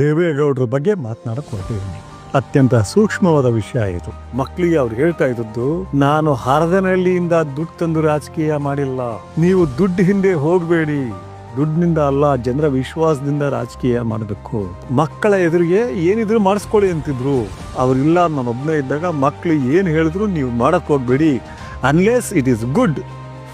ದೇವೇಗೌಡರ ಬಗ್ಗೆ ಮಾತನಾಡಕ್ ಹೊರಟಿದ್ದೀನಿ. ಅತ್ಯಂತ ಸೂಕ್ಷ್ಮವಾದ ವಿಷಯ ಇದು. ಮಕ್ಕಳಿಗೆ ಅವ್ರು ಹೇಳ್ತಾ ಇದ್ದದ್ದು, ನಾನು ಹರದನಹಳ್ಳಿಯಿಂದ ದುಡ್ಡು ತಂದು ರಾಜಕೀಯ ಮಾಡಿಲ್ಲ. ನೀವು ದುಡ್ಡು ಹಿಂದೆ ಹೋಗಬೇಡಿ. ದುಡ್ಡಿನಿಂದ ಅಲ್ಲ, ಜನರ ವಿಶ್ವಾಸದಿಂದ ರಾಜಕೀಯ ಮಾಡಬೇಕು ಮಕ್ಕಳ ಎದುರಿಗೆ ಏನಿದ್ರು ಮಾಡಿಸ್ಕೊಳ್ಳಿ ಅಂತಿದ್ರು. ಅವ್ರಿಲ್ಲ ನಾನೊಬ್ಬನೇ ಇದ್ದಾಗ ಮಕ್ಕಳು ಏನು ಹೇಳಿದ್ರು ನೀವು ಮಾಡಕ್ಕೆ ಹೋಗ್ಬೇಡಿ. Unless it is good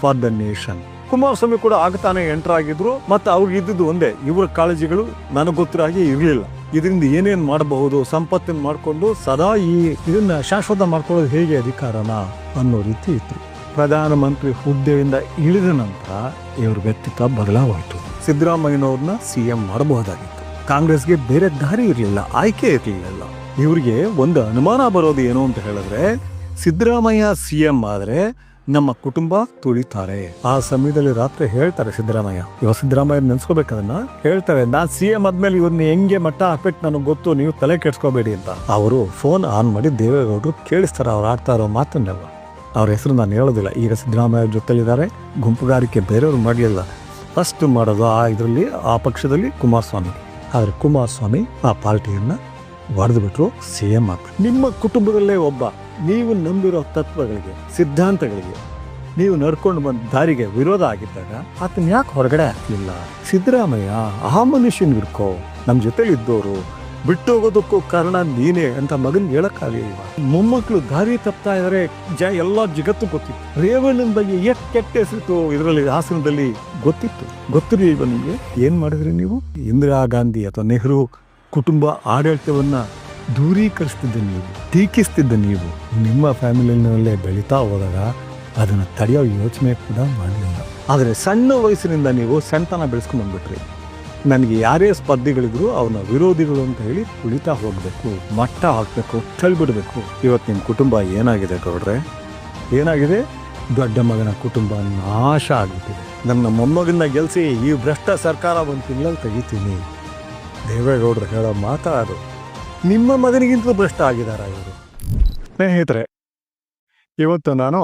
for the nation Kumaraswamy ಕೂಡ ಆಗತಾನೆ ಎಂಟರ್ ಆಗಿದ್ರು ಮತ್ತೆ ಅವ್ರಿಗೆ ಇದ್ದಿದ್ದು ಒಂದೇ. ಇವರ ಕಾಳಜಿಗಳು ನನಗೆ ಗೊತ್ತಿರೋ ಹಾಗೆ ಇರಲಿಲ್ಲ. ಇದರಿಂದ ಏನೇನ್ ಮಾಡಬಹುದು ಸಂಪತ್ತನ್ನು ಮಾಡಿಕೊಂಡು ಸದಾ ಈ ಇದನ್ನ ಶಾಶ್ವತ ಮಾಡ್ಕೊಳ್ಳೋದು ಹೇಗೆ ಅಧಿಕಾರನ ಅನ್ನೋ ರೀತಿ ಇತ್ತು. ಪ್ರಧಾನಮಂತ್ರಿ ಹುದ್ದೆಯಿಂದ ಇಳಿದ ನಂತರ ಇವ್ರ ವ್ಯಕ್ತಿತ್ವ ಬದಲಾವಾಯಿತು. ಸಿದ್ದರಾಮಯ್ಯನವ್ರನ್ನ ಸಿ ಎಂ ಮಾಡಬಹುದಾಗಿತ್ತು. ಕಾಂಗ್ರೆಸ್ಗೆ ಬೇರೆ ದಾರಿ ಇರಲಿಲ್ಲ, ಆಯ್ಕೆ ಇರಲಿಲ್ಲ ಇವರಿಗೆ ಒಂದು ಅನುಮಾನ ಬರೋದು ಏನು ಅಂತ ಹೇಳಿದ್ರೆ, ಸಿದ್ದರಾಮಯ್ಯ ಸಿ ಎಂ ಆದ್ರೆ ನಮ್ಮ ಕುಟುಂಬ ತುಳಿತಾರೆ. ಆ ಸಮಯದಲ್ಲಿ ರಾತ್ರಿ ಹೇಳ್ತಾರೆ ಸಿದ್ದರಾಮಯ್ಯ. ಇವಾಗ ಸಿದ್ದರಾಮಯ್ಯ ನೆನ್ಸ್ಕೋಬೇಕದನ್ನ ಹೇಳ್ತಾರೆ. ನಾನ್ ಸಿ ಎಂ ಆದ್ಮೇಲೆ ಇವ್ರನ್ನ ಹೆಂಗೆ ಮಟ್ಟ ಹಾಕ್ಬೇಕು ನನಗೆ ಗೊತ್ತು, ನೀವು ತಲೆ ಕೆಡ್ಸ್ಕೋಬೇಡಿ ಅಂತ. ಅವರು ಫೋನ್ ಆನ್ ಮಾಡಿ ದೇವೇಗೌಡರು ಕೇಳಿಸ್ತಾರೆ, ಅವ್ರು ಆಡ್ತಾ ಇರೋ ಮಾತನ್ನೆಲ್ಲ. ಅವ್ರ ಹೆಸರು ನಾನು ಹೇಳೋದಿಲ್ಲ. ಈಗ ಸಿದ್ದರಾಮಯ್ಯ ಜೊತೆಲಿದ್ದಾರೆ. ಗುಂಪುಗಾರಿಕೆ ಬೇರೆಯವ್ರು ಮಾಡಲಿಲ್ಲ. ಫಸ್ಟ್ ಮಾಡೋದು ಆ ಇದರಲ್ಲಿ, ಆ ಪಕ್ಷದಲ್ಲಿ ಕುಮಾರಸ್ವಾಮಿ. ಆದರೆ ಕುಮಾರಸ್ವಾಮಿ ಆ ಪಾರ್ಟಿಯನ್ನು ಒಡೆದು ಬಿಟ್ಟರು ಸಿ ಎಂ ನಿಮ್ಮ ಕುಟುಂಬದಲ್ಲೇ ಒಬ್ಬ. ನೀವು ನಂಬಿರೋ ತತ್ವಗಳಿಗೆ, ಸಿದ್ಧಾಂತಗಳಿಗೆ, ನೀವು ನಡ್ಕೊಂಡು ಬಂದ ದಾರಿಗೆ ವಿರೋಧ ಆಗಿದ್ದಾಗ ಆತನ ಯಾಕೆ ಹೊರಗಡೆ ಹಾಕ್ಲಿಲ್ಲ ಸಿದ್ದರಾಮಯ್ಯ, ಆ ಮನುಷ್ಯನ ಇರ್ಕೋ ನಮ್ಮ ಜೊತೆಲಿ ಇದ್ದವರು ಬಿಟ್ಟು ಹೋಗೋದಕ್ಕೂ ಕಾರಣ ನೀನೇ ಅಂತ ಮಗನ್ ಹೇಳಕ್ಕಾಗಲಿಲ್ಲ ಮೊಮ್ಮಕ್ಕಳು ದಾರಿ ತಪ್ತಾ ಇದ್ದಾರೆ ಜ ಎಲ್ಲ ಜಗತ್ತು ಗೊತ್ತಿತ್ತು. ರೇವಣ್ಣನ ಬಗ್ಗೆ ಎಷ್ಟು ಕೆಟ್ಟ ಹೆಸರಿತ್ತು ಇದರಲ್ಲಿ, ಹಾಸನದಲ್ಲಿ ಗೊತ್ತಿತ್ತು. ಗೊತ್ತಿರಲಿಲ್ವ ನಿಮಗೆ ಏನು ಮಾಡಿದ್ರಿ ನೀವು? ಇಂದಿರಾ ಗಾಂಧಿ ಅಥವಾ ನೆಹರು ಕುಟುಂಬ ಆಡಳಿತವನ್ನ ದೂರೀಕರಿಸ್ತಿದ್ದ ನೀವು ಟೀಕಿಸ್ತಿದ್ದ ನೀವು ನಿಮ್ಮ ಫ್ಯಾಮಿಲಿನಲ್ಲೇ ಬೆಳೀತಾ ಹೋದಾಗ ಅದನ್ನು ತಡೆಯೋ ಯೋಚನೆ ಕೂಡ ಮಾಡಲಿಲ್ಲ. ಆದರೆ ಸಣ್ಣ ವಯಸ್ಸಿನಿಂದ ನೀವು ಸಣ್ತನ ಬೆಳೆಸ್ಕೊಂಡು ಬಂದ್ಬಿಟ್ರಿ. ನನಗೆ ಯಾರೇ ಸ್ಪರ್ಧಿಗಳಿದ್ರು ಅವನ ವಿರೋಧಿಗಳು ಅಂತ ಹೇಳಿ ಕುಳಿತಾ ಹೋಗಬೇಕು, ಮಟ್ಟ ಹಾಕಬೇಕು, ತಳ್ಬಿಡಬೇಕು. ಇವತ್ತು ನಿಮ್ಮ ಕುಟುಂಬ ಏನಾಗಿದೆ ಗೌಡ್ರೆ? ಏನಾಗಿದೆ? ದೊಡ್ಡ ಮಗನ ಕುಟುಂಬ ನಾಶ ಆಗ್ಬಿಟ್ಟಿದೆ. ನನ್ನ ಮೊಮ್ಮಗನ್ನ ಗೆಲ್ಲಿಸಿ ಈ ಭ್ರಷ್ಟ ಸರ್ಕಾರ ಒಂದು ತಿಂಗಳಲ್ಲಿ ತೆಗಿತೀನಿ. ದೇವೇಗೌಡರು ಹೇಳೋ ಮಾತಾ ಅದು. ನಿಮ್ಮ ಮಗನಿಗಿಂತಲೂ ಭ್ರಷ್ಟ ಆಗಿದ್ದಾರೆ ಇವರು. ಸ್ನೇಹಿತರೆ, ಇವತ್ತು ನಾನು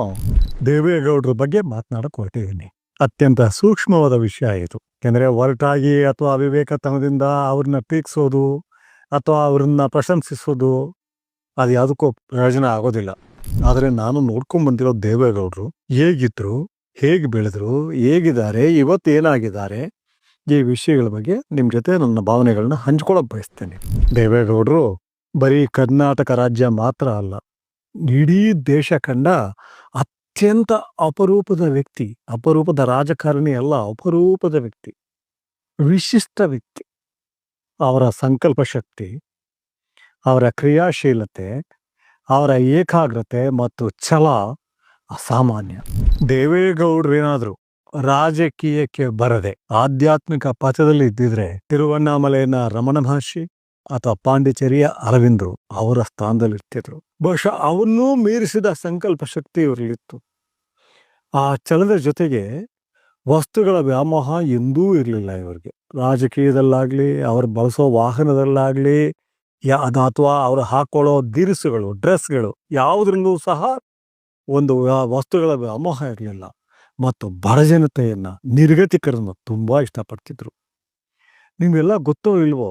ದೇವೇಗೌಡರ ಬಗ್ಗೆ ಮಾತನಾಡಕ್ ಹೊರಟಿದ್ದೀನಿ. ಅತ್ಯಂತ ಸೂಕ್ಷ್ಮವಾದ ವಿಷಯ ಇದು. ಯಾಕೆಂದ್ರೆ ಹೊರಟಾಗಿ ಅಥವಾ ಅವಿವೇಕತನದಿಂದ ಅವ್ರನ್ನ ಟೀಕ್ಸೋದು ಅಥವಾ ಅವ್ರನ್ನ ಪ್ರಶಂಸಿಸೋದು, ಅದು ಯಾವುದಕ್ಕೂ ಪ್ರಯೋಜನ ಆಗೋದಿಲ್ಲ. ಆದರೆ ನಾನು ನೋಡ್ಕೊಂಡ್ ಬಂದಿರೋ ದೇವೇಗೌಡರು ಹೇಗಿದ್ರು, ಹೇಗೆ ಬೆಳೆದ್ರು, ಹೇಗಿದ್ದಾರೆ ಇವತ್ತು ಏನಾಗಿದ್ದಾರೆ ಈ ವಿಷಯಗಳ ಬಗ್ಗೆ ನಿಮ್ಮ ಜೊತೆ ನನ್ನ ಭಾವನೆಗಳನ್ನ ಹಂಚ್ಕೊಳಕ್ ಬಯಸ್ತೇನೆ. ದೇವೇಗೌಡರು ಬರೀ ಕರ್ನಾಟಕ ರಾಜ್ಯ ಮಾತ್ರ ಅಲ್ಲ, ಇಡೀ ದೇಶ ಕಂಡ ಅತ್ಯಂತ ಅಪರೂಪದ ವ್ಯಕ್ತಿ, ಅಪರೂಪದ ರಾಜಕಾರಣಿ ಅಲ್ಲ, ಅಪರೂಪದ ವ್ಯಕ್ತಿ, ವಿಶಿಷ್ಟ ವ್ಯಕ್ತಿ. ಅವರ ಸಂಕಲ್ಪ ಶಕ್ತಿ, ಅವರ ಕ್ರಿಯಾಶೀಲತೆ, ಅವರ ಏಕಾಗ್ರತೆ ಮತ್ತು ಛಲ ಅಸಾಮಾನ್ಯ. ದೇವೇಗೌಡರೇನಾದ್ರು ರಾಜಕೀಯಕ್ಕೆ ಬರದೆ ಆಧ್ಯಾತ್ಮಿಕ ಪಥದಲ್ಲಿ ಇದ್ದಿದ್ರೆ ತಿರುವಣ್ಣಾಮಲೆಯನ್ನ ರಮಣ ಮಹರ್ಷಿ ಅಥವಾ ಪಾಂಡಿಚೇರಿಯ ಅರವಿಂದರು ಅವರ ಸ್ಥಾನದಲ್ಲಿ ಇರ್ತಿದ್ರು ಬಹುಶಃ ಅವನ್ನೂ ಮೀರಿಸಿದ ಸಂಕಲ್ಪ ಶಕ್ತಿ ಇವರಲ್ಲಿತ್ತು. ಆ ಛಲದ ಜೊತೆಗೆ ವಸ್ತುಗಳ ವ್ಯಾಮೋಹ ಎಂದೂ ಇರಲಿಲ್ಲ ಇವರಿಗೆ. ರಾಜಕೀಯದಲ್ಲಾಗ್ಲಿ, ಅವರು ಬಳಸೋ ವಾಹನದಲ್ಲಾಗ್ಲಿ, ಯಾ ಅದು ಅಥವಾ ಅವರು ಹಾಕೊಳ್ಳೋ ದಿರಿಸುಗಳು, ಡ್ರೆಸ್ಗಳು ಯಾವುದ್ರಲ್ಲೂ ಸಹ ಒಂದು ವಸ್ತುಗಳ ವ್ಯಾಮೋಹ ಇರಲಿಲ್ಲ. ಮತ್ತು ಬಡಜನತೆಯನ್ನ ನಿರ್ಗತಿಕರನ್ನು ತುಂಬಾ ಇಷ್ಟಪಡ್ತಿದ್ರು. ನಿಮಗೆಲ್ಲ ಗೊತ್ತೋ ಇಲ್ವೋ,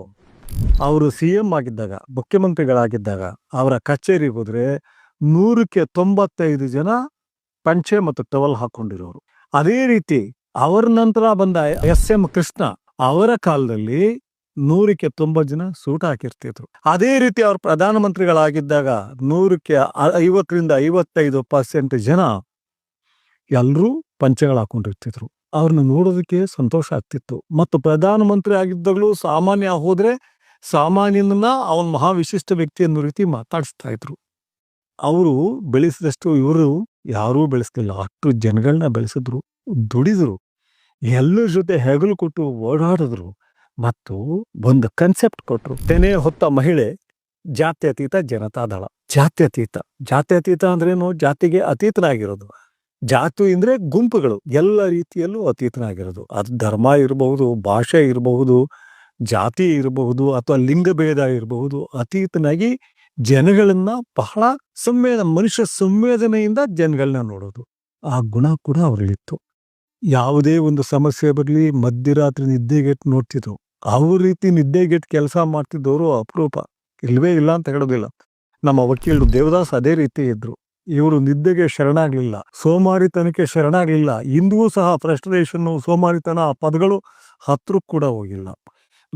ಅವರು ಸಿ ಎಂ ಆಗಿದ್ದಾಗ, ಮುಖ್ಯಮಂತ್ರಿಗಳಾಗಿದ್ದಾಗ, ಅವರ ಕಚೇರಿಗೆ ಹೋದರೆ ನೂರಕ್ಕೆ ತೊಂಬತ್ತೈದು ಜನ ಪಂಚೆ ಮತ್ತು ಟವಲ್ ಹಾಕೊಂಡಿರೋರು. ಅದೇ ರೀತಿ ಅವರ ನಂತರ ಬಂದ ಎಸ್ ಎಂ ಕೃಷ್ಣ ಅವರ ಕಾಲದಲ್ಲಿ ನೂರಕ್ಕೆ ತೊಂಬತ್ತು ಜನ ಸೂಟ್ ಹಾಕಿರ್ತಿದ್ರು. ಅದೇ ರೀತಿ ಅವರು ಪ್ರಧಾನಮಂತ್ರಿಗಳಾಗಿದ್ದಾಗ ನೂರಕ್ಕೆ ಐವತ್ತರಿಂದ ಐವತ್ತೈದು ಪರ್ಸೆಂಟ್ ಜನ ಎಲ್ಲರೂ ಪಂಚೆಗಳು ಹಾಕೊಂಡಿರ್ತಿದ್ರು. ಅವ್ರನ್ನ ನೋಡೋದಕ್ಕೆ ಸಂತೋಷ ಆಗ್ತಿತ್ತು. ಮತ್ತು ಪ್ರಧಾನಮಂತ್ರಿ ಆಗಿದ್ದಾಗಲೂ ಸಾಮಾನ್ಯ ಹೋದ್ರೆ ಸಾಮಾನ್ಯನನ್ನ ಅವನ್ ಮಹಾವಿಶಿಷ್ಟ ವ್ಯಕ್ತಿ ಅನ್ನೋ ರೀತಿ ಮಾತಾಡಿಸ್ತಾ ಇದ್ರು. ಅವರು ಬೆಳೆಸಿದಷ್ಟು ಇವರು ಯಾರೂ ಬೆಳೆಸ್ಲಿಲ್ಲ. ಅಷ್ಟು ಜನಗಳನ್ನ ಬೆಳೆಸಿದ್ರು. ದುಡಿದ್ರು. ಎಲ್ಲರ ಜೊತೆ ಹೆಗಲು ಕೊಟ್ಟು ಓಡಾಡಿದ್ರು. ಮತ್ತು ಒಂದು ಕನ್ಸೆಪ್ಟ್ ಕೊಟ್ಟರು ತೆನೆ ಹೊತ್ತ ಮಹಿಳೆ ಜಾತ್ಯತೀತ ಜನತಾದಳ. ಜಾತ್ಯತೀತ. ಜಾತ್ಯತೀತ ಅಂದ್ರೇನು? ಜಾತಿಗೆ ಅತೀತನಾಗಿರೋದು ಜಾತಿ ಅಂದ್ರೆ ಗುಂಪುಗಳು. ಎಲ್ಲ ರೀತಿಯಲ್ಲೂ ಅತೀತನಾಗಿರೋದು. ಅದು ಧರ್ಮ ಇರಬಹುದು, ಭಾಷೆ ಇರಬಹುದು, ಜಾತಿ ಇರಬಹುದು ಅಥವಾ ಲಿಂಗಭೇದ ಇರಬಹುದು. ಅತೀತನಾಗಿ ಜನಗಳನ್ನ ಬಹಳ ಸಂವೇದ, ಮನುಷ್ಯ ಸಂವೇದನೆಯಿಂದ ಜನಗಳನ್ನ ನೋಡೋದು. ಆ ಗುಣ ಕೂಡ ಅವರಲ್ಲಿತ್ತು. ಯಾವುದೇ ಒಂದು ಸಮಸ್ಯೆ ಬರಲಿ, ಮಧ್ಯರಾತ್ರಿ ನಿದ್ದೆಗೆಟ್ಟು ನೋಡ್ತಿದ್ರು. ಅವ್ರ ರೀತಿ ನಿದ್ದೆಗೆಟ್ಟು ಕೆಲಸ ಮಾಡ್ತಿದ್ದವರು ಅಪರೂಪ. ಇಲ್ವೇ ಇಲ್ಲ ಅಂತ ಹೇಳೋದಿಲ್ಲ. ನಮ್ಮ ವಕೀಲರು ದೇವದಾಸ್ ಅದೇ ರೀತಿ ಇದ್ರು. ಇವರು ನಿದ್ದೆಗೆ ಶರಣಾಗ್ಲಿಲ್ಲ. ಸೋಮಾರಿತನಕ್ಕೆ ಶರಣಾಗಲಿಲ್ಲ. ಇಂದಿಗೂ ಸಹ ಫ್ರಸ್ಟ್ರೇಷನ್ ಸೋಮಾರಿತನ ಪದಗಳು ಹತ್ರ ಕೂಡ ಹೋಗಿಲ್ಲ.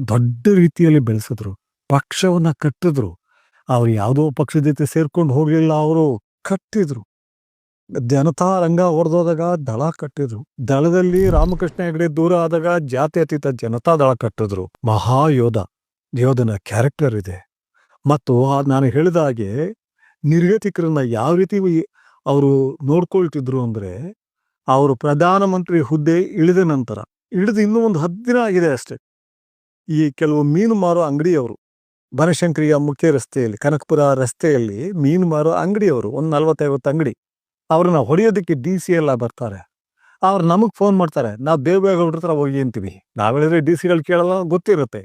ದೊಡ್ಡ ರೀತಿಯಲ್ಲಿ ಬೆಳೆಸಿದ್ರು. ಪಕ್ಷವನ್ನ ಕಟ್ಟಿದ್ರು. ಅವ್ರು ಯಾವುದೋ ಪಕ್ಷದ ಜೊತೆ ಸೇರ್ಕೊಂಡು ಹೋಗಲಿಲ್ಲ ಅವರು. ಕಟ್ಟಿದ್ರು. ಜನತಾ ರಂಗ ಹೊಡೆದೋದಾಗ ದಳ ಕಟ್ಟಿದ್ರು. ದಳದಲ್ಲಿ ರಾಮಕೃಷ್ಣ ಹೆಗಡೆ ದೂರ ಆದಾಗ ಜಾತ್ಯತೀತ ಜನತಾ ದಳ ಕಟ್ಟಿದ್ರು. ಮಹಾಯೋಧ. ಯೋಧನ ಕ್ಯಾರೆಕ್ಟರ್ ಇದೆ. ಮತ್ತು ನಾನು ಹೇಳಿದ ಹಾಗೆ ನಿರ್ಗತಿಕರನ್ನ ಯಾವ ರೀತಿ ಅವರು ನೋಡ್ಕೊಳ್ತಿದ್ರು ಅಂದ್ರೆ, ಅವರು ಪ್ರಧಾನಮಂತ್ರಿ ಹುದ್ದೆ ಇಳಿದ ನಂತರ, ಇಳಿದು ಇನ್ನೂ ಒಂದು ಹತ್ತು ದಿನ ಆಗಿದೆ ಅಷ್ಟೇ. ಈ ಕೆಲವು ಮೀನು ಮಾರೋ ಅಂಗಡಿಯವರು, ಬನಶಂಕರಿಯ ಮುಖ್ಯ ರಸ್ತೆಯಲ್ಲಿ, ಕನಕಪುರ ರಸ್ತೆಯಲ್ಲಿ ಮೀನು ಮಾರೋ ಅಂಗಡಿಯವರು, ಒಂದು ನಲ್ವತ್ತೈವತ್ತು ಅಂಗಡಿ, ಅವ್ರನ್ನ ಹೊಡೆಯೋದಕ್ಕೆ ಡಿ ಸಿ ಎಲ್ಲ ಬರ್ತಾರೆ. ಅವ್ರು ನಮಗೆ ಫೋನ್ ಮಾಡ್ತಾರೆ, ನಾವು ಬೇಗ ಹತ್ರ ಹೋಗಿ ಅಂತೀವಿ. ನಾವು ಹೇಳಿದ್ರೆ ಡಿ ಸಿಗಳು ಕೇಳಲ್ಲ, ಗೊತ್ತಿರುತ್ತೆ.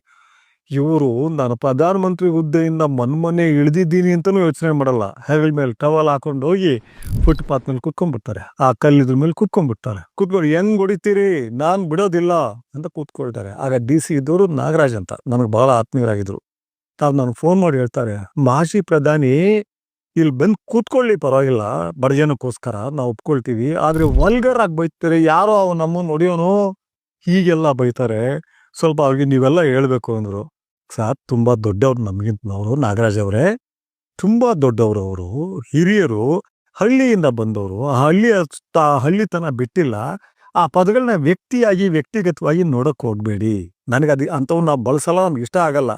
ಇವರು, ನಾನು ಪ್ರಧಾನಮಂತ್ರಿ ಹುದ್ದೆಯಿಂದ ಮನ್ಮನೆ ಇಳಿದಿದ್ದೀನಿ ಅಂತಲೂ ಯೋಚನೆ ಮಾಡಲ್ಲ. ಹೆಗಲ್ ಮೇಲೆ ಟವಲ್ ಹಾಕೊಂಡು ಹೋಗಿ ಫುಟ್ಪಾತ್ ಮೇಲೆ ಕುತ್ಕೊಂಡ್ಬಿಡ್ತಾರೆ. ಆ ಕಲ್ಲಿದ್ರ ಮೇಲೆ ಕುತ್ಕೊಂಡ್ಬಿಡ್ತಾರೆ. ಕುತ್ಕೊಂಡು, ಹೆಂಗ್ ಹೊಡಿತೀರಿ? ನಾನ್ ಬಿಡೋದಿಲ್ಲ ಅಂತ ಕೂತ್ಕೊಳ್ತಾರೆ. ಆಗ ಡಿ ಸಿ ಇದ್ದವರು ನಾಗರಾಜ್ ಅಂತ. ನನಗೆ ಬಹಳ ಆತ್ಮೀಯರಾಗಿದ್ರು. ತಾವು ನನಗೆ ಫೋನ್ ಮಾಡಿ ಹೇಳ್ತಾರೆ, ಮಾಜಿ ಪ್ರಧಾನಿ ಇಲ್ಲಿ ಬಂದು ಕೂತ್ಕೊಳ್ಳಿ, ಪರವಾಗಿಲ್ಲ. ಬಡಜನಕ್ಕೋಸ್ಕರ ನಾವು ಒಪ್ಕೊಳ್ತೀವಿ. ಆದ್ರೆ ವಲ್ಗರ್ ಆಗಿ ಬೈತಾರೆ. ಯಾರೋ ಅವ್ ನಮ್ಮನ್ನು ಹೊಡಿಯೋನು ಹೀಗೆಲ್ಲ ಬೈತಾರೆ. ಸ್ವಲ್ಪ ಅವ್ರಿಗೆ ನೀವೆಲ್ಲ ಹೇಳ್ಬೇಕು ಅಂದ್ರು. ಸರ್ ತುಂಬಾ ದೊಡ್ಡವರು ನಮಗಿಂತ ನಾವು ನಾಗರಾಜ್ ಅವರೇ. ತುಂಬಾ ದೊಡ್ಡವರು ಅವರು, ಹಿರಿಯರು, ಹಳ್ಳಿಯಿಂದ ಬಂದವರು. ಆ ಹಳ್ಳಿಯ ತ- ಹಳ್ಳಿತನ ಬಿಟ್ಟಿಲ್ಲ. ಆ ಪದಗಳನ್ನ ವ್ಯಕ್ತಿಯಾಗಿ, ವ್ಯಕ್ತಿಗತವಾಗಿ ನೋಡಕ್ ಹೋಗ್ಬೇಡಿ. ನನಗೆ ಅದು ಅಂಥವ್ನ ಬಳಸಲ್ಲ ನಮ್ಗೆ ಇಷ್ಟ ಆಗಲ್ಲ.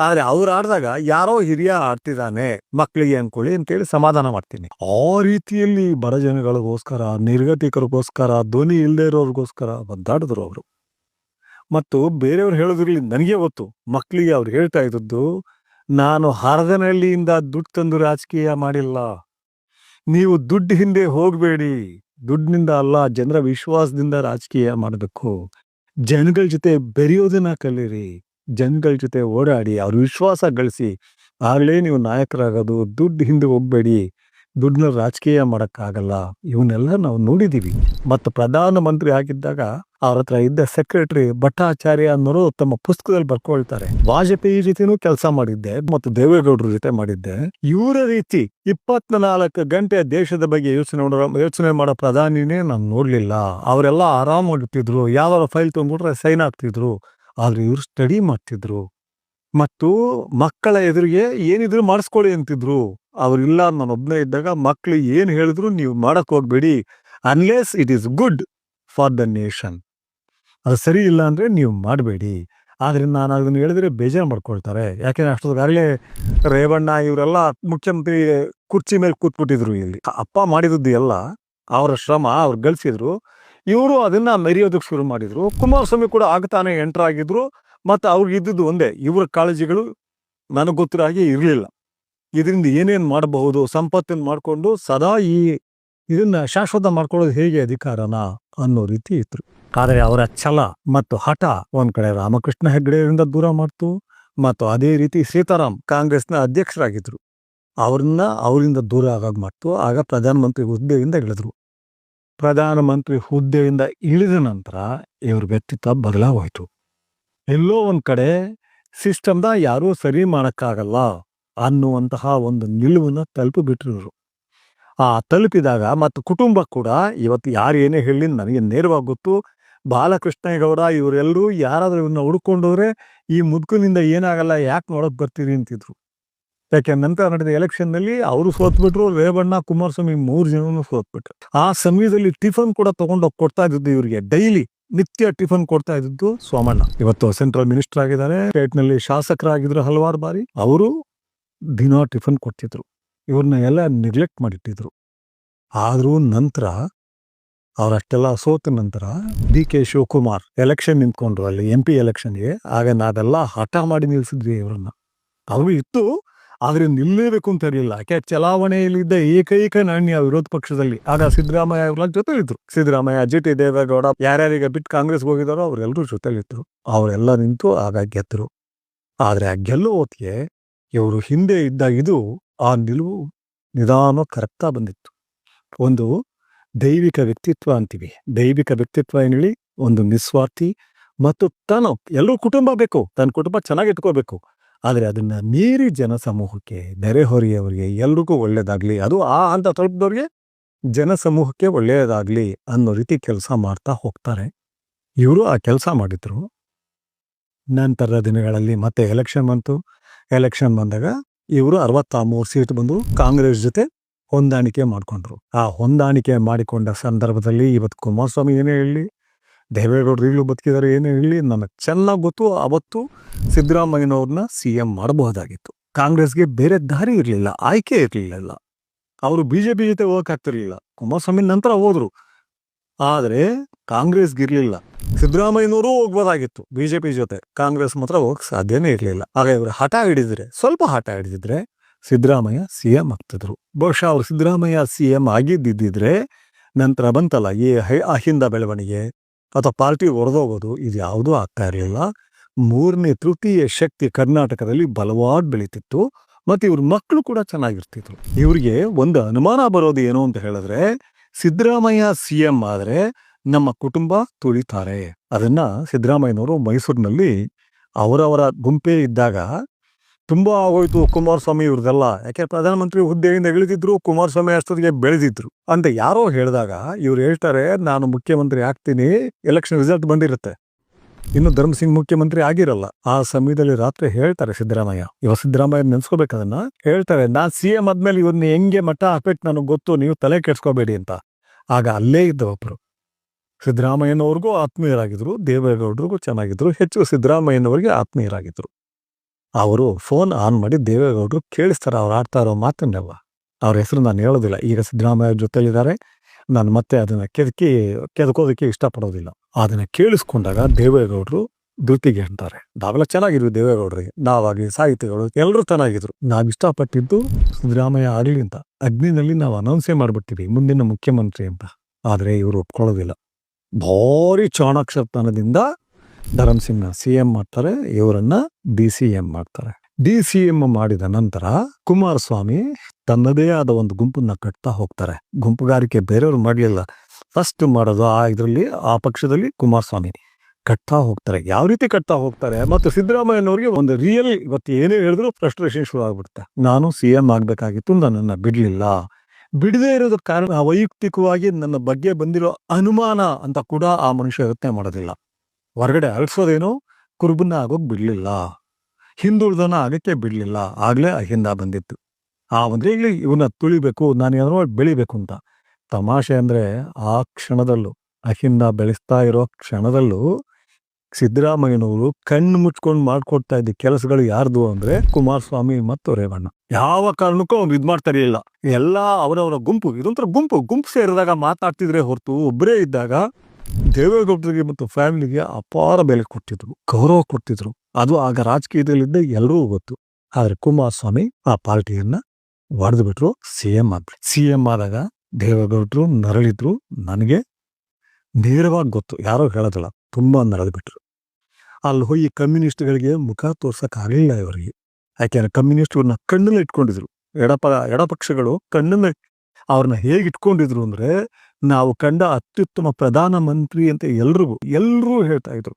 ಆದ್ರೆ ಅವ್ರು ಆಡಿದಾಗ ಯಾರೋ ಹಿರಿಯ ಆಡ್ತಿದ್ದಾನೆ ಮಕ್ಕಳಿಗೆ ಅನ್ಕೊಳ್ಳಿ ಅಂತೇಳಿ ಸಮಾಧಾನ ಮಾಡ್ತೀನಿ. ಆ ರೀತಿಯಲ್ಲಿ ಬಡ ಜನಗಳಿಗೋಸ್ಕರ, ನಿರ್ಗತಿಕರಿಗೋಸ್ಕರ, ಧ್ವನಿ ಇಲ್ಲದೆ ಇರೋರಿಗೋಸ್ಕರ ಒದ್ದಾಡಿದ್ರು ಅವರು. ಮತ್ತು ಬೇರೆಯವ್ರು ಹೇಳೋದ್ರಲ್ಲಿ ನನಗೆ ಗೊತ್ತು ಮಕ್ಕಳಿಗೆ ಅವ್ರು ಹೇಳ್ತಾ ಇದ್ದದ್ದು, ನಾನು ಹರದನಹಳ್ಳಿಯಿಂದ ದುಡ್ಡು ತಂದು ರಾಜಕೀಯ ಮಾಡಿಲ್ಲ. ನೀವು ದುಡ್ಡು ಹಿಂದೆ ಹೋಗಬೇಡಿ. ದುಡ್ಡಿನಿಂದ ಅಲ್ಲ, ಜನರ ವಿಶ್ವಾಸದಿಂದ ರಾಜಕೀಯ ಮಾಡಬೇಕು ಜನಗಳ ಜೊತೆ ಬೆರೆಯೋದನ್ನ ಕಲೀರಿ. ಜನಗಳ ಜೊತೆ ಓಡಾಡಿ, ಅವ್ರ ವಿಶ್ವಾಸ ಗಳಿಸಿ. ಆಗಲೇ ನೀವು ನಾಯಕರಾಗೋದು, ದುಡ್ಡು ಹಿಂದೆ ಹೋಗ್ಬೇಡಿ. ದುಡ್ಡನ್ನ ರಾಜಕೀಯ ಮಾಡಕ್ಕಾಗಲ್ಲ ಇವನ್ನೆಲ್ಲ ನಾವು ನೋಡಿದೀವಿ. ಮತ್ತು ಪ್ರಧಾನಮಂತ್ರಿ ಆಗಿದ್ದಾಗ ಅವ್ರ ಹತ್ರ ಇದ್ದ ಸೆಕ್ರೆಟರಿ ಭಟ್ಟಾಚಾರ್ಯ ಅನ್ನೋರು ತಮ್ಮ ಪುಸ್ತಕದಲ್ಲಿ ಬರ್ಕೊಳ್ತಾರೆ. ವಾಜಪೇಯಿ ರೀತಿನೂ ಕೆಲಸ ಮಾಡಿದ್ದೆ, ಮತ್ತು ದೇವೇಗೌಡರ ಜೊತೆ ಮಾಡಿದ್ದೆ. ಇವರ ರೀತಿ ಇಪ್ಪತ್ನಾಲ್ಕು ಗಂಟೆ ದೇಶದ ಬಗ್ಗೆ ಯೋಚನೆ ಯೋಚನೆ ಮಾಡೋ ಪ್ರಧಾನಿನೇ ನಾನು ನೋಡ್ಲಿಲ್ಲ. ಅವರೆಲ್ಲ ಆರಾಮಾಗಿರ್ತಿದ್ರು ಯಾವ ಫೈಲ್ ತಂದ್ಬಿಟ್ರೆ ಸೈನ್ ಆಗ್ತಿದ್ರು ಆದ್ರೆ ಇವ್ರು ಸ್ಟಡಿ ಮಾಡ್ತಿದ್ರು. ಮತ್ತು ಮಕ್ಕಳ ಎದುರಿಗೆ ಏನಿದ್ರು ಮಾಡಿಸ್ಕೊಳ್ಳಿ ಅಂತಿದ್ರು. ಅವ್ರಿಲ್ಲ ನಾನು ಒಬ್ಬನೇ ಇದ್ದಾಗ ಮಕ್ಳು ಏನು ಹೇಳಿದ್ರು ನೀವು ಮಾಡಕ್ ಹೋಗ್ಬೇಡಿ. Unless it is good for the nation ಅದು ಸರಿ ಇಲ್ಲ ಅಂದ್ರೆ ನೀವು ಮಾಡಬೇಡಿ. ಆದ್ರೆ ನಾನು ಅದನ್ನು ಹೇಳಿದ್ರೆ ಬೇಜಾರು ಮಾಡ್ಕೊಳ್ತಾರೆ. ಯಾಕೆಂದ್ರೆ ಅಷ್ಟೊತ್ತಾಗಲೇ ರೇವಣ್ಣ ಇವರೆಲ್ಲ ಮುಖ್ಯಮಂತ್ರಿ ಕುರ್ಚಿ ಮೇಲೆ ಕೂತ್ಬಿಟ್ಟಿದ್ರು ಇಲ್ಲಿ. ಅಪ್ಪ ಮಾಡಿದದ್ದು ಎಲ್ಲ, ಅವರ ಶ್ರಮ ಅವ್ರು ಗಳಿಸಿದ್ರು. ಇವರು ಅದನ್ನ ಮೆರೆಯೋದಕ್ಕೆ ಶುರು ಮಾಡಿದ್ರು. ಕುಮಾರಸ್ವಾಮಿ ಕೂಡ ಆಗ್ತಾನೆ ಎಂಟರ್ ಆಗಿದ್ರು. ಮತ್ತು ಅವ್ರಿಗೆ ಇದ್ದದ್ದು ಒಂದೇ. ಇವರ ಕಾಳಜಿಗಳು ನನಗೆ ಗೊತ್ತಿರೋ ಹಾಗೆ ಇರಲಿಲ್ಲ. ಇದರಿಂದ ಏನೇನು ಮಾಡಬಹುದು ಸಂಪತ್ತನ್ನು ಮಾಡಿಕೊಂಡು ಸದಾ ಈ ಇದನ್ನ ಶಾಶ್ವತ ಮಾಡ್ಕೊಳ್ಳೋದು ಹೇಗೆ ಅಧಿಕಾರನ ಅನ್ನೋ ರೀತಿ ಇತ್ತು ಆದರೆ ಅವರ ಛಲ ಮತ್ತು ಹಠ ಒಂದು ಕಡೆ ರಾಮಕೃಷ್ಣ ಹೆಗ್ಡೆಯಿಂದ ದೂರ ಮಾಡ್ತು ಮತ್ತು ಅದೇ ರೀತಿ ಸೀತಾರಾಮ್ ಕಾಂಗ್ರೆಸ್ನ ಅಧ್ಯಕ್ಷರಾಗಿದ್ದರು ಅವ್ರನ್ನ ಅವರಿಂದ ದೂರ ಆಗಾಗ ಮಾಡ್ತು. ಆಗ ಪ್ರಧಾನಮಂತ್ರಿ ಹುದ್ದೆಯಿಂದ ಇಳಿದ್ರು. ಪ್ರಧಾನಮಂತ್ರಿ ಹುದ್ದೆಯಿಂದ ಇಳಿದ ನಂತರ ಇವ್ರ ವ್ಯಕ್ತಿತ್ವ ಬದಲಾಗೋಯ್ತು. ಎಲ್ಲೋ ಒಂದು ಕಡೆ ಸಿಸ್ಟಮ್ನ ಯಾರೂ ಸರಿ ಮಾಡೋಕ್ಕಾಗಲ್ಲ ಅನ್ನುವಂತಹ ಒಂದು ನಿಲುವನ್ನು ತಲುಪಿಬಿಟ್ಟಿರೋರು ಆ ತಲುಪಿದಾಗ ಮತ್ತು ಕುಟುಂಬ ಕೂಡ ಇವತ್ತು ಯಾರು ಏನೇ ಹೇಳಿ ನನಗೆ ನೇರವಾಗಿ ಗೊತ್ತು ಬಾಲಕೃಷ್ಣೇಗೌಡ ಇವರೆಲ್ಲರೂ ಯಾರಾದರೂ ಇವನ್ನ ಹುಡ್ಕೊಂಡೋದ್ರೆ ಈ ಮುದುಕನಿಂದ ಏನಾಗಲ್ಲ, ಯಾಕೆ ನೋಡೋಕೆ ಬರ್ತೀರಿ ಅಂತಿದ್ರು. ಯಾಕೆ ನಂತರ ನಡೆದ ಎಲೆಕ್ಷನ್ನಲ್ಲಿ ಅವರು ಸೋತ್ಬಿಟ್ರು, ರೇವಣ್ಣ, ಕುಮಾರಸ್ವಾಮಿ ಮೂರು ಜನನು ಸೋತ್ಬಿಟ್ರು. ಆ ಸಮಯದಲ್ಲಿ ಟಿಫನ್ ಕೂಡ ತೊಗೊಂಡೋಗಿ ಕೊಡ್ತಾ ಇದ್ದಿದ್ದು ಇವರಿಗೆ. ಡೈಲಿ ನಿತ್ಯ ಟಿಫನ್ ಕೊಡ್ತಾ ಇದ್ದದ್ದು ಸೋಮಣ್ಣ. ಇವತ್ತು ಸೆಂಟ್ರಲ್ ಮಿನಿಸ್ಟರ್ ಆಗಿದ್ದಾರೆ. ಸ್ಟೇಟ್ನಲ್ಲಿ ಶಾಸಕರಾಗಿದ್ರು ಹಲವಾರು ಬಾರಿ. ಅವರು ದಿನ ಟಿಫನ್ ಕೊಡ್ತಿದ್ರು. ಇವ್ರನ್ನ ಎಲ್ಲ ನೆಗ್ಲೆಕ್ಟ್ ಮಾಡಿಟ್ಟಿದ್ರು. ಆದರೂ ನಂತರ ಅವರಷ್ಟೆಲ್ಲ ಸೋತ ನಂತರ ಡಿ ಕೆ ಶಿವಕುಮಾರ್ ಎಲೆಕ್ಷನ್ ನಿಂತ್ಕೊಂಡ್ರು ಅಲ್ಲಿ ಎಂ ಪಿ ಎಲೆಕ್ಷನ್ಗೆ ಆಗ ನಾವೆಲ್ಲ ಹಠ ಮಾಡಿ ನಿಲ್ಸಿದ್ವಿ ಇವರನ್ನ. ಅವ್ರು ಇತ್ತು. ಆದ್ರೆ ನಿಲ್ಲೇಬೇಕು ಅಂತ ಇರಲಿಲ್ಲ. ಯಾಕೆ? ಚಲಾವಣೆಯಲ್ಲಿದ್ದ ಏಕೈಕ ನಾಣ್ಯ ವಿರೋಧ ಪಕ್ಷದಲ್ಲಿ. ಆಗ ಸಿದ್ದರಾಮಯ್ಯ ಅವರ ಜೊತೆ ಇದ್ರು ಸಿದ್ದರಾಮಯ್ಯ ಜಿ ಟಿ ದೇವೇಗೌಡ ಯಾರ್ಯಾರಿಗೆ ಬಿಟ್ಟು ಕಾಂಗ್ರೆಸ್ ಹೋಗಿದಾರೋ ಅವರೆಲ್ಲರೂ ಜೊತೆಲಿದ್ರು. ಅವರೆಲ್ಲ ನಿಂತು ಆಗ ಗೆದ್ರು. ಆದ್ರೆ ಆ ಗೆಲ್ಲೋ ಹೊತ್ತಿಗೆ ಇವರು ಹಿಂದೆ ಇದ್ದ ಇದು ಆ ನಿಲುವು ನಿಧಾನ ಕರಗ್ತಾ ಬಂದಿತ್ತು. ಒಂದು ದೈವಿಕ ವ್ಯಕ್ತಿತ್ವ ಅಂತೀವಿ. ದೈವಿಕ ವ್ಯಕ್ತಿತ್ವ ಏನ್ ಹೇಳಿ ಒಂದು ನಿಸ್ವಾರ್ಥಿ ಮತ್ತು ತಾನು ಎಲ್ಲರೂ ಕುಟುಂಬ ಬೇಕು. ತನ್ನ ಕುಟುಂಬ ಚೆನ್ನಾಗಿ ಇಟ್ಕೋಬೇಕು. ಆದರೆ ಅದನ್ನು ಮೀರಿ ಜನಸಮೂಹಕ್ಕೆ, ನೆರೆಹೊರೆಯವರಿಗೆ ಎಲ್ರಿಗೂ ಒಳ್ಳೆಯದಾಗಲಿ ಅದು ಆ ಅಂತ ತಲುಪಿದವ್ರಿಗೆ ಜನಸಮೂಹಕ್ಕೆ ಒಳ್ಳೆಯದಾಗಲಿ ಅನ್ನೋ ರೀತಿ ಕೆಲಸ ಮಾಡ್ತಾ ಹೋಗ್ತಾರೆ. ಇವರು ಆ ಕೆಲಸ ಮಾಡಿದ್ರು. ನಂತರದ ದಿನಗಳಲ್ಲಿ ಮತ್ತೆ ಎಲೆಕ್ಷನ್ ಬಂತು. ಎಲೆಕ್ಷನ್ ಬಂದಾಗ ಇವರು ಅರವತ್ತ ಮೂರು ಸೀಟ್ ಬಂದು ಕಾಂಗ್ರೆಸ್ ಜೊತೆ ಹೊಂದಾಣಿಕೆ ಮಾಡಿಕೊಂಡ್ರು. ಆ ಹೊಂದಾಣಿಕೆ ಮಾಡಿಕೊಂಡ ಸಂದರ್ಭದಲ್ಲಿ ಇವತ್ತು ಕುಮಾರಸ್ವಾಮಿ ಏನೇ ಹೇಳಿ ದೇವೇಗೌಡರು ಈಗಲೂ ಬದುಕಿದ್ದಾರೆ, ಏನೇ ಇರಲಿ, ನನಗೆ ಚೆನ್ನಾಗಿ ಗೊತ್ತು, ಅವತ್ತು ಸಿದ್ದರಾಮಯ್ಯನವ್ರನ್ನ ಸಿ ಎಂ ಮಾಡಬಹುದಾಗಿತ್ತು. ಕಾಂಗ್ರೆಸ್ಗೆ ಬೇರೆ ದಾರಿ ಇರಲಿಲ್ಲ, ಆಯ್ಕೆ ಇರಲಿಲ್ಲ. ಅವರು ಬಿ ಜೆ ಪಿ ಜೊತೆ ಹೋಗಕ್ಕಾಗ್ತಿರ್ಲಿಲ್ಲ ಕುಮಾರಸ್ವಾಮಿ ನಂತರ ಹೋದರು. ಆದರೆ ಕಾಂಗ್ರೆಸ್ಗಿರಲಿಲ್ಲ ಸಿದ್ದರಾಮಯ್ಯನವರು ಹೋಗ್ಬೋದಾಗಿತ್ತು ಪಿ ಜೊತೆ. ಕಾಂಗ್ರೆಸ್ ಮಾತ್ರ ಹೋಗಕ್ಕೆ ಸಾಧ್ಯನೇ ಇರಲಿಲ್ಲ. ಆಗ ಇವರು ಹಠ ಹಿಡಿದ್ರೆ, ಸ್ವಲ್ಪ ಹಠ ಹಿಡಿದಿದ್ರೆ ಸಿದ್ದರಾಮಯ್ಯ ಸಿ ಎಂ ಆಗ್ತಿದ್ರು. ಬಹುಶಃ ಅವರು ಸಿದ್ದರಾಮಯ್ಯ ಸಿ ಎಂ ಆಗಿದ್ದಿದ್ದರೆ ನಂತರ ಬಂತಲ್ಲ, ಈ ಅಹಿಂದ ಬೆಳವಣಿಗೆ. ಅಥವಾ ಪಾರ್ಟಿ ಹೊರದೋಗೋದು ಇದು ಯಾವುದೂ ಆಗ್ತಾ ಇರಲಿಲ್ಲ. ಮೂರನೇ ತೃತೀಯ ಶಕ್ತಿ ಕರ್ನಾಟಕದಲ್ಲಿ ಬಲವಾದ ಬೆಳೀತಿತ್ತು. ಮತ್ತು ಇವ್ರ ಮಕ್ಕಳು ಕೂಡ ಚೆನ್ನಾಗಿರ್ತಿದ್ರು. ಇವ್ರಿಗೆ ಒಂದು ಅನುಮಾನ ಬರೋದು ಏನು ಅಂತ ಹೇಳಿದ್ರೆ, ಸಿದ್ದರಾಮಯ್ಯ ಸಿ ಎಂ ಆದರೆ ನಮ್ಮ ಕುಟುಂಬ ತುಳಿತಾರೆ. ಅದನ್ನ ಸಿದ್ದರಾಮಯ್ಯನವರು ಮೈಸೂರಿನಲ್ಲಿ ಅವರವರ ಗುಂಪೇ ಇದ್ದಾಗ ತುಂಬಾ ಆಗೋಯ್ತು ಕುಮಾರಸ್ವಾಮಿ ಇವ್ರದೆಲ್ಲ ಯಾಕೆ ಪ್ರಧಾನಮಂತ್ರಿ ಹುದ್ದೆಯಿಂದ ಇಳಿದಿದ್ರು, ಕುಮಾರಸ್ವಾಮಿ ಅಷ್ಟೊತ್ತಿಗೆ ಬೆಳೆದಿದ್ರು. ಅಂತ ಯಾರೋ ಹೇಳಿದಾಗ ಇವ್ರು ಹೇಳ್ತಾರೆ, ನಾನು ಮುಖ್ಯಮಂತ್ರಿ ಆಗ್ತೀನಿ ಎಲೆಕ್ಷನ್ ರಿಸಲ್ಟ್ ಬಂದಿರುತ್ತೆ. ಇನ್ನು ಧರ್ಮಸಿಂಗ್ ಮುಖ್ಯಮಂತ್ರಿ ಆಗಿರಲ್ಲ. ಆ ಸಮಯದಲ್ಲಿ ರಾತ್ರಿ ಹೇಳ್ತಾರೆ ಸಿದ್ದರಾಮಯ್ಯ. ಇವ ಸಿದ್ದರಾಮಯ್ಯ ನೆನ್ಸ್ಕೋಬೇಕದನ್ನ ಹೇಳ್ತಾರೆ, ನಾನ್ ಸಿ ಎಂ ಆದ್ಮೇಲೆ ಇವನ್ನ ಹೆಂಗೆ ಮಠ ಹಾಕ್ಬೇಕು ನನಗೆ ಗೊತ್ತು, ನೀವು ತಲೆ ಕೆಡ್ಸ್ಕೋಬೇಡಿ ಅಂತ. ಆಗ ಅಲ್ಲೇ ಇದ್ದ ಒಬ್ರು. ಸಿದ್ದರಾಮಯ್ಯನವ್ರಿಗೂ ಆತ್ಮೀಯರಾಗಿದ್ರು, ದೇವೇಗೌಡರಿಗೂ ಚೆನ್ನಾಗಿದ್ರು. ಹೆಚ್ಚು ಸಿದ್ದರಾಮಯ್ಯನವರಿಗೆ ಆತ್ಮೀಯರಾಗಿದ್ರು. ಅವರು ಫೋನ್ ಆನ್ ಮಾಡಿ ದೇವೇಗೌಡರು ಕೇಳಿಸ್ತಾರೆ, ಅವ್ರು ಆಡ್ತಾ ಇರೋ ಮಾತನ್ನೆಲ್ಲ. ಅವ್ರ ಹೆಸರು ನಾನು ಹೇಳೋದಿಲ್ಲ. ಈಗ ಸಿದ್ದರಾಮಯ್ಯ ಜೊತೆಲಿದ್ದಾರೆ. ನಾನು ಮತ್ತೆ ಅದನ್ನು ಕೆದಕಿ, ಕೆದಕೋದಕ್ಕೆ ಇಷ್ಟಪಡೋದಿಲ್ಲ. ಅದನ್ನು ಕೇಳಿಸ್ಕೊಂಡಾಗ ದೇವೇಗೌಡರು ದೃತಿಗೆ ಅಂತಾರೆ. ನಾವೆಲ್ಲ ಚೆನ್ನಾಗಿದ್ವಿ ದೇವೇಗೌಡರಿಗೆ ನಾವಾಗಿ ಸಾಹಿತಿಗಳು ಎಲ್ಲರೂ ಚೆನ್ನಾಗಿದ್ರು. ನಾವು ಇಷ್ಟಪಟ್ಟಿದ್ದು ಸಿದ್ದರಾಮಯ್ಯ ಆಗಲಿ ಅಂತ. ಅಗ್ನಿನಲ್ಲಿ ನಾವು ಅನೌನ್ಸೇ ಮಾಡ್ಬಿಟ್ಟಿವಿ, ಮುಂದಿನ ಮುಖ್ಯಮಂತ್ರಿ ಅಂತ. ಆದರೆ ಇವರು ಒಪ್ಕೊಳ್ಳೋದಿಲ್ಲ. ಭಾರಿ ಚಾಣಾಕ್ಷತನದಿಂದ ಧರಮ್ ಸಿಂಗ್ನ ಸಿ ಎಂ ಮಾಡ್ತಾರೆ, ಇವರನ್ನ ಡಿ ಸಿ ಎಂ ಮಾಡ್ತಾರೆ. ಡಿ ಸಿ ಎಂ ಮಾಡಿದ ನಂತರ ಕುಮಾರಸ್ವಾಮಿ ತನ್ನದೇ ಆದ ಒಂದು ಗುಂಪನ್ನ ಕಟ್ತಾ ಹೋಗ್ತಾರೆ. ಗುಂಪುಗಾರಿಕೆ ಬೇರೆಯವರು ಮಾಡಲಿಲ್ಲ. ಫಸ್ಟ್ ಮಾಡೋದು ಆ ಇದರಲ್ಲಿ, ಆ ಪಕ್ಷದಲ್ಲಿ ಕುಮಾರಸ್ವಾಮಿ ಕಟ್ತಾ ಹೋಗ್ತಾರೆ. ಯಾವ ರೀತಿ ಕಟ್ತಾ ಹೋಗ್ತಾರೆ ಮತ್ತು ಸಿದ್ದರಾಮಯ್ಯನವರಿಗೆ ಒಂದು ರಿಯಲ್ ಇವತ್ತು ಏನೇ ಹೇಳಿದ್ರು ಫ್ರಸ್ಟ್ರೇಷನ್ ಶುರು ಆಗ್ಬಿಡುತ್ತೆ. ನಾನು ಸಿ ಎಂ ಆಗ್ಬೇಕಾಗಿತ್ತು, ನನ್ನನ್ನು ಬಿಡಲಿಲ್ಲ. ಬಿಡದೇ ಇರೋದಕ್ಕೆ ಕಾರಣ ವೈಯಕ್ತಿಕವಾಗಿ ನನ್ನ ಬಗ್ಗೆ ಬಂದಿರೋ ಅನುಮಾನ ಅಂತ ಕೂಡ ಆ ಮನುಷ್ಯ ಯೋಚನೆ ಮಾಡೋದಿಲ್ಲ. ಹೊರಗಡೆ ಅಳಿಸೋದೇನು ಕುರುಬನ್ನ ಆಗೋಕ್ ಬಿಡಲಿಲ್ಲ. ಹಿಂದುಳಿದನ ಆಗಕ್ಕೆ ಬಿಡಲಿಲ್ಲ. ಆಗ್ಲೇ ಅಹಿಂದ ಬಂದಿತ್ತು. ಆ ಅಂದರೆ ಇಲ್ಲಿ ಇವನ್ನ ತುಳಿಬೇಕು, ನಾನು ಏನೋ ಬೆಳಿಬೇಕು ಅಂತ. ತಮಾಷೆ ಅಂದ್ರೆ ಆ ಕ್ಷಣದಲ್ಲೂ, ಅಹಿಂದ ಬೆಳೆಸ್ತಾ ಇರೋ ಕ್ಷಣದಲ್ಲೂ ಸಿದ್ದರಾಮಯ್ಯನವರು ಕಣ್ಣು ಮುಚ್ಕೊಂಡು ಮಾಡ್ಕೊಡ್ತಾ ಇದ್ದ ಕೆಲಸಗಳು ಯಾರ್ದು ಅಂದ್ರೆ ಕುಮಾರಸ್ವಾಮಿ ಮತ್ತು ರೇವಣ್ಣ. ಯಾವ ಕಾರಣಕ್ಕೂ ಅವ್ರು ಇದು ಮಾಡ್ತಾ ಎಲ್ಲ ಅವರವರ ಗುಂಪು, ಇದೊಂಥರ ಗುಂಪು. ಗುಂಪು ಸೇರಿದಾಗ ಮಾತಾಡ್ತಿದ್ರೆ ಹೊರತು ಒಬ್ಬರೇ ಇದ್ದಾಗ ದೇವೇಗೌಡರಿಗೆ ಮತ್ತು ಫ್ಯಾಮಿಲಿಗೆ ಅಪಾರ ಬೆಲೆ ಕೊಟ್ಟಿದ್ರು, ಗೌರವ ಕೊಟ್ಟಿದ್ರು. ಅದು ಆಗ ರಾಜಕೀಯದಲ್ಲಿದ್ದ ಎಲ್ಲರೂ ಗೊತ್ತು. ಆದ್ರೆ ಕುಮಾರಸ್ವಾಮಿ ಆ ಪಾರ್ಟಿಯನ್ನ ಒಡೆದು ಬಿಟ್ರು ಸಿ ಎಂ ಆದ್ರು ಸಿ ಎಂ ಆದಾಗ ದೇವೇಗೌಡರು ನರಳಿದ್ರು. ನನಗೆ ನೇರವಾಗಿ ಗೊತ್ತು, ಯಾರೋ ಹೇಳೋದಿಲ್ಲ, ತುಂಬಾ ನರಳು ಬಿಟ್ರು ಅಲ್ಲಿ ಹೋಗಿ ಕಮ್ಯುನಿಸ್ಟ್ಗಳಿಗೆ ಮುಖ ತೋರ್ಸಕ್ ಆಗಲಿಲ್ಲ ಇವರಿಗೆ. ಯಾಕೆಂದ್ರೆ ಕಮ್ಯುನಿಸ್ಟ್ಗಳನ್ನ ಕಣ್ಣಲ್ಲಿ ಇಟ್ಕೊಂಡಿದ್ರು. ಎಡಪ, ಎಡಪಕ್ಷಗಳು ಕಣ್ಣನ್ನ ಅವ್ರನ್ನ ಹೇಗೆ ಇಟ್ಕೊಂಡಿದ್ರು ಅಂದ್ರೆ ನಾವು ಕಂಡ ಅತ್ಯುತ್ತಮ ಪ್ರಧಾನ ಮಂತ್ರಿ ಅಂತ ಎಲ್ರಿಗೂ ಎಲ್ಲರೂ ಹೇಳ್ತಾ ಇದ್ರು.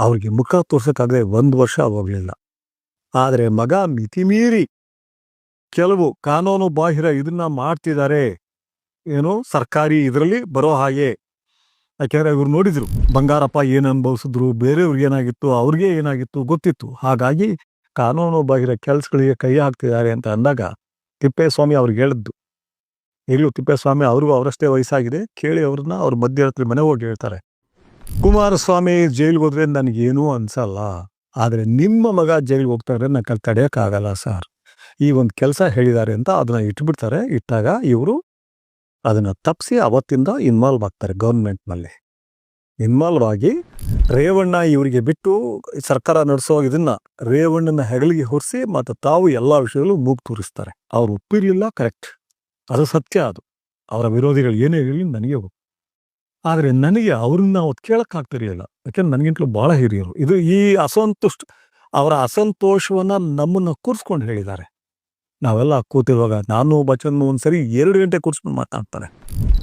ಅವ್ರಿಗೆ ಮುಖ ತೋರ್ಸಕ್ಕಾಗದೆ ಒಂದು ವರ್ಷ ಹೋಗ್ಲಿಲ್ಲ. ಆದ್ರೆ ಮಗ ಮಿತಿಮೀರಿ ಕೆಲವು ಕಾನೂನು ಬಾಹಿರ ಇದನ್ನ ಮಾಡ್ತಿದ್ದಾರೆ ಏನು ಸರ್ಕಾರಿ ಇದರಲ್ಲಿ ಬರೋ ಹಾಗೆ. ಯಾಕೆಂದ್ರೆ ಇವ್ರು ನೋಡಿದ್ರು, ಬಂಗಾರಪ್ಪ ಏನು ಅನುಭವಿಸಿದ್ರು ಬೇರೆಯವ್ರಿಗೆ ಏನಾಗಿತ್ತು, ಅವ್ರಿಗೆ ಏನಾಗಿತ್ತು ಗೊತ್ತಿತ್ತು. ಹಾಗಾಗಿ ಕಾನೂನು ಬಾಹಿರ ಕೆಲಸಗಳಿಗೆ ಕೈ ಹಾಕ್ತಿದ್ದಾರೆ ಅಂತ ಅಂದಾಗ ತಿಪ್ಪೇಸ್ವಾಮಿ ಅವ್ರಿಗೆ ಹೇಳಿದ್ದು ಈಗಲೂ ತಿಪ್ಪೇಸ್ವಾಮಿ ಅವ್ರಿಗೂ ಅವರಷ್ಟೇ ವಯಸ್ಸಾಗಿದೆ. ಕೇಳಿ ಅವ್ರನ್ನ ಅವ್ರ ಮಧ್ಯರಾತ್ರಿ ಮನೆ ಹೋಗಿ ಹೇಳ್ತಾರೆ. ಕುಮಾರಸ್ವಾಮಿ ಜೈಲಿಗೆ ಹೋದ್ರೆ ನನಗೇನೂ ಅನ್ಸಲ್ಲ. ಆದರೆ ನಿಮ್ಮ ಮಗ ಜೈಲಿಗೆ ಹೋಗ್ತಾರೆ ನಾನು ಕಲ್ ತಡೆಯೋಕ್ಕಾಗಲ್ಲ ಸರ್. ಈ ಒಂದು ಕೆಲಸ ಹೇಳಿದ್ದಾರೆ ಅಂತ ಅದನ್ನ ಇಟ್ಬಿಡ್ತಾರೆ. ಇಟ್ಟಾಗ ಇವರು ಅದನ್ನ ತಪ್ಪಿಸಿ ಅವತ್ತಿಂದ ಇನ್ವಾಲ್ವ್ ಆಗ್ತಾರೆ ಗೌರ್ಮೆಂಟ್ನಲ್ಲಿ. ಇನ್ವಾಲ್ವ್ ಆಗಿ ರೇವಣ್ಣ ಇವರಿಗೆ ಬಿಟ್ಟು ಸರ್ಕಾರ ನಡೆಸೋ ಇದನ್ನ ರೇವಣ್ಣನ ಹೆಗಲಿಗೆ ಹೊರಿಸಿ ಮತ್ತು ತಾವು ಎಲ್ಲಾ ವಿಷಯಗಳು ಮೂಗು ತೂರಿಸ್ತಾರೆ. ಅವ್ರು ಒಪ್ಪಿರಲಿಲ್ಲ, ಕರೆಕ್ಟ್. ಅದು ಸತ್ಯ ಅದು. ಅವರ ವಿರೋಧಿಗಳು ಏನೇ ಹೇಳಿ ನನಗೆ ಗೊತ್ತು ಆದರೆ ನನಗೆ ಅವ್ರನ್ನ ಅವತ್ತು ಕೇಳೋಕ್ಕಾಗ್ತಿರಲಿಲ್ಲ ಯಾಕೆಂದ್ರೆ ನನಗಿಂತಲೂ ಭಾಳ ಹಿರಿಯರು. ಇದು ಈ ಅಸಂತುಷ್ಟ, ಅವರ ಅಸಂತೋಷವನ್ನು ನಮ್ಮನ್ನು ಕೂರಿಸ್ಕೊಂಡು ಹೇಳಿದ್ದಾರೆ. ನಾವೆಲ್ಲ ಕೂತಿರುವಾಗ ನಾನು, ಬಚ್ಚನ್ ಒಂದ್ಸರಿ ಎರಡು ಗಂಟೆ ಕೂರಿಸ್ಕೊಂಡು ಮಾತಾಡ್ತಾರೆ.